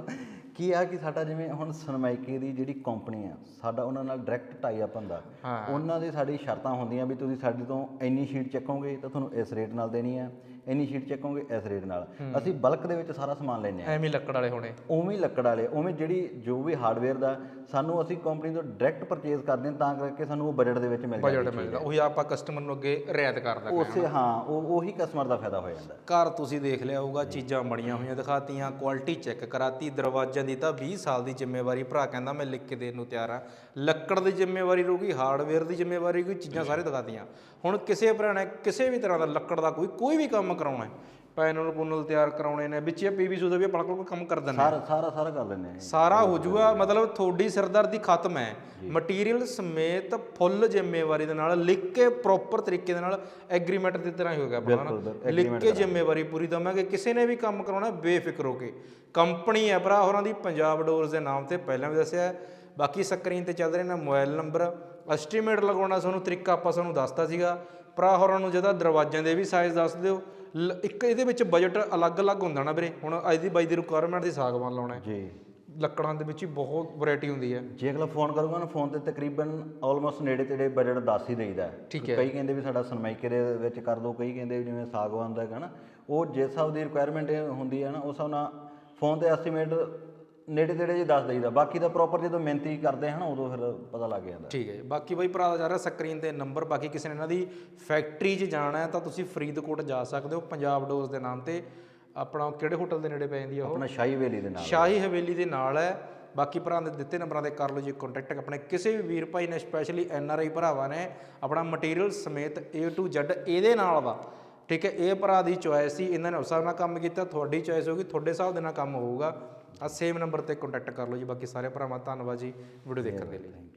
ਕੀ ਆ ਕਿ ਸਾਡਾ ਜਿਵੇਂ ਹੁਣ ਸਨਮਾਈਕੇ ਦੀ ਜਿਹੜੀ ਕੰਪਨੀ ਆ ਸਾਡਾ ਉਹਨਾਂ ਨਾਲ ਡਾਇਰੈਕਟ ਟਾਈ ਅਪ ਹੁੰਦਾ। ਉਹਨਾਂ ਦੀ ਸਾਡੀ ਸ਼ਰਤਾਂ ਹੁੰਦੀਆਂ ਵੀ ਤੁਸੀਂ ਸਾਡੇ ਤੋਂ ਇੰਨੀ ਸ਼ੀਟ ਚੱਕੋਗੇ ਤਾਂ ਤੁਹਾਨੂੰ ਇਸ ਰੇਟ ਨਾਲ ਦੇਣੀ ਆ। ਇੰਨੀ ਸ਼ੀਟ ਚੱਕੋਗੇ ਇਸ ਰੇਟ ਨਾਲ। ਅਸੀਂ ਬਲਕ ਦੇ ਵਿੱਚ ਸਾਰਾ ਸਮਾਨ ਲੈਂਦੇ ਆ ਐਵੇਂ ਹੀ ਲੱਕੜ ਵਾਲੇ ਹੋਣੇ। ਉਵੇਂ ਹੀ ਲੱਕੜ ਵਾਲੇ ਉਵੇਂ ਜਿਹੜੀ ਜੋ ਵੀ ਹਾਰਡਵੇਅਰ ਦਾ ਸਾਨੂੰ ਅਸੀਂ ਕੰਪਨੀ ਤੋਂ ਡਾਇਰੈਕਟ ਪਰਚੇਜ਼ ਕਰਦੇ ਹਾਂ ਤਾਂ ਕਰਕੇ ਸਾਨੂੰ ਉਹ ਬਜਟ ਦੇ ਵਿੱਚ ਮਿਲ ਜਾਂਦਾ ਬਜਟ ਮਿਲਦਾ ਉਹੀ ਆਪਾਂ ਕਸਟਮਰ ਨੂੰ ਅੱਗੇ ਰਿਆਇਤ ਕਰਦਾ ਉਸੇ ਹਾਂ ਉਹ ਉਹੀ ਕਸਟਮਰ ਦਾ ਫਾਇਦਾ ਹੋ ਜਾਂਦਾ। ਘਰ ਤੁਸੀਂ ਦੇਖ ਲਿਆ ਹੋਊਗਾ ਚੀਜ਼ਾਂ ਬੜੀਆਂ ਹੋਈਆਂ ਦਿਖਾਤੀਆਂ ਕੁਆਲਿਟੀ ਚੈੱਕ ਕਰਾਤੀ ਦਰਵਾਜ਼ਿਆਂ ਦੀ ਤਾਂ 20 ਸਾਲ ਦੀ ਜ਼ਿੰਮੇਵਾਰੀ ਭਰਾ ਕਹਿੰਦਾ ਮੈਂ ਲਿਖ ਕੇ ਦੇਣ ਨੂੰ ਤਿਆਰ ਆ ਲੱਕੜ ਦੀ ਜ਼ਿੰਮੇਵਾਰੀ ਰਹੂਗੀ ਹਾਰਡਵੇਅਰ ਦੀ ਜ਼ਿੰਮੇਵਾਰੀ ਕੋਈ ਚੀਜ਼ਾਂ ਸਾਰੇ ਦਿਖਾਤੀਆਂ। ਹੁਣ ਕਿਸੇ ਭਰਾ ਨੇ ਕਿਸੇ ਵੀ ਤਰ੍ਹਾਂ ਦਾ ਲੱਕੜ ਦਾ ਕੋਈ ਕੋਈ ਵੀ ਕੰਮ ਕਰਾਉਣਾ ਹੈ। ਪੈਨਲ ਪੁਨਲ ਤਿਆਰ ਕਰਾਉਣੇ ਨੇ ਵਿੱਚ ਇਹ ਪੀਵੀਸੀ ਦਾ ਵੀ ਆਪਣਾ ਕੋਈ ਕੰਮ ਕਰ ਦਿੰਦੇ ਸਾਰਾ ਸਾਰਾ ਸਾਰਾ ਕਰ ਲੈਂਦੇ ਸਾਰਾ ਹੋ ਜੂਗਾ ਮਤਲਬ ਤੁਹਾਡੀ ਸਿਰਦਰਦੀ ਖਤਮ ਹੈ। ਮਟੀਰੀਅਲ ਸਮੇਤ ਫੁੱਲ ਜ਼ਿੰਮੇਵਾਰੀ ਦੇ ਨਾਲ ਲਿਖ ਕੇ ਪ੍ਰੋਪਰ ਤਰੀਕੇ ਦੇ ਨਾਲ ਐਗਰੀਮੈਂਟ ਦੀ ਤਰ੍ਹਾਂ ਹੀ ਹੋਗਾ ਆਪਣਾ ਲਿਖ ਕੇ ਜ਼ਿੰਮੇਵਾਰੀ ਪੂਰੀ ਦਵਾਂਗੇ। ਕਿਸੇ ਨੇ ਵੀ ਕੰਮ ਕਰਾਉਣਾ ਬੇਫਿਕਰ ਹੋ ਕੇ। ਕੰਪਨੀ ਹੈ ਭਰਾ ਹੋਰਾਂ ਦੀ ਪੰਜਾਬ ਡੋਰਸ ਦੇ ਨਾਮ ਤੇ ਪਹਿਲਾਂ ਵੀ ਦੱਸਿਆ। ਬਾਕੀ ਸਕਰੀਨ ਤੇ ਚੱਲ ਰਹੇ ਨੇ ਮੋਬਾਈਲ ਨੰਬਰ। ਐਸਟੀਮੇਟ ਲਗਾਉਣਾ ਤੁਹਾਨੂੰ ਤਰੀਕਾ ਆਪਾਂ ਤੁਹਾਨੂੰ ਦੱਸਤਾ ਸੀਗਾ। ਭਰਾ ਹੋਰਾਂ ਨੂੰ ਜਿਹਦਾ ਦਰਵਾਜ਼ਿਆਂ ਦੇ ਵੀ ਸਾਈਜ਼ ਦੱਸ ਦਿਓ। ਇੱਕ ਇਹਦੇ ਵਿੱਚ ਬਜਟ ਅਲੱਗ-ਅਲੱਗ ਹੁੰਦਾ ਨਾ ਵੀਰੇ ਹੁਣ ਅੱਜ ਦੀ ਬਾਈ ਦੀ ਰਿਕੁਆਇਰਮੈਂਟ ਦੀ ਸਾਗਵਾਨ ਲਾਉਣਾ ਹੈ ਜੀ ਲੱਕੜਾਂ ਦੇ ਵਿੱਚ ਹੀ ਬਹੁਤ ਵੈਰਾਈਟੀ ਹੁੰਦੀ ਹੈ ਜੇ ਅਗਲਾ ਫੋਨ ਕਰੂਗਾ ਨਾ ਫੋਨ ਤੇ ਤਕਰੀਬਨ ਆਲਮੋਸਟ ਨੇੜੇ ਤੇੜੇ ਬਜਟ ਦੱਸ ਹੀ ਦੇਈਦਾ। ਠੀਕ ਹੈ। ਕਈ ਕਹਿੰਦੇ ਵੀ ਸਾਡਾ ਸਨਮਾਈਕੇ ਦੇ ਵਿੱਚ ਕਰ ਦਿਓ ਕਈ ਕਹਿੰਦੇ ਜਿਵੇਂ ਸਾਗਵਾਨ ਦਾ ਹੈਗਾ ਨਾ ਉਹ ਜਿਸ ਹਿਸਾਬ ਦੀ ਰਿਕੁਆਇਰਮੈਂਟ ਹੁੰਦੀ ਹੈ ਨਾ ਉਸ ਹਿਸਾਬ ਨਾਲ ਫੋਨ ਤੇ ਐਸਟੀਮੇਟ ਨੇੜੇ ਤੇੜੇ ਜੀ ਦੱਸ ਦਈਦਾ। ਬਾਕੀ ਦਾ ਪ੍ਰੋਪਰ ਜਦੋਂ ਮਿਹਨਤੀ ਕਰਦੇ ਹਨ ਉਦੋਂ ਫਿਰ ਪਤਾ ਲੱਗ ਜਾਂਦਾ। ਠੀਕ ਹੈ। ਬਾਕੀ ਬਾਈ ਭਰਾ ਦਾ ਜਾ ਰਿਹਾ ਸਕਰੀਨ ਤੇ ਨੰਬਰ। ਬਾਕੀ ਕਿਸੇ ਨੇ ਇਹਨਾਂ ਦੀ ਫੈਕਟਰੀ 'ਚ ਜਾਣਾ ਹੈ ਤਾਂ ਤੁਸੀਂ ਫਰੀਦਕੋਟ ਜਾ ਸਕਦੇ ਹੋ ਪੰਜਾਬ ਡੋਜ਼ ਦੇ ਨਾਮ ਤੇ। ਆਪਣਾ ਕਿਹੜੇ ਹੋਟਲ ਦੇ ਨੇੜੇ ਪੈ ਜਾਂਦੀ ਆ ਉਹ? ਆਪਣਾ ਸ਼ਾਹੀ ਵੇਲੀ ਦੇ ਨਾਲ। ਸ਼ਾਹੀ ਹਵੇਲੀ ਦੇ ਨਾਲ ਹੈ। ਬਾਕੀ ਭਰਾ ਦੇ ਦਿੱਤੇ ਨੰਬਰਾਂ ਤੇ ਕਰ ਲਓ ਜੀ ਕੰਟੈਕਟ ਆਪਣੇ ਕਿਸੇ ਵੀ ਵੀਰ ਭਾਈ ਨੇ ਸਪੈਸ਼ਲੀ ਐਨ ਆਰ ਆਈ ਭਰਾਵਾਂ ਨੇ ਆਪਣਾ ਮਟੀਰੀਅਲ ਸਮੇਤ A to Z ਇਹਦੇ ਨਾਲ ਦਾ ਠੀਕ ਹੈ ਇਹ ਭਰਾ ਦੀ ਚੋਇਸ ਸੀ। ਇਹਨਾਂ ਨੇ ਉਸ ਹਿਸਾਬ ਨਾਲ ਕੰਮ ਕੀਤਾ। ਤੁਹਾਡੀ ਚੋਇਸ ਹੋਗੀ ਤੁਹਾਡੇ ਹਿਸਾਬ ਦੇ ਨਾਲ ਕੰਮ ਹੋਊਗਾ। ਆ ਸੇਮ ਨੰਬਰ ਤੇ ਕੰਟੈਕਟ ਕਰ ਲਓ ਜੀ। ਬਾਕੀ ਸਾਰੇ ਭਰਾਵਾਂ, ਧੰਨਵਾਦ ਜੀ। ਵੀਡੀਓ ਦੇਖਣ ਦੇ ਲਈ।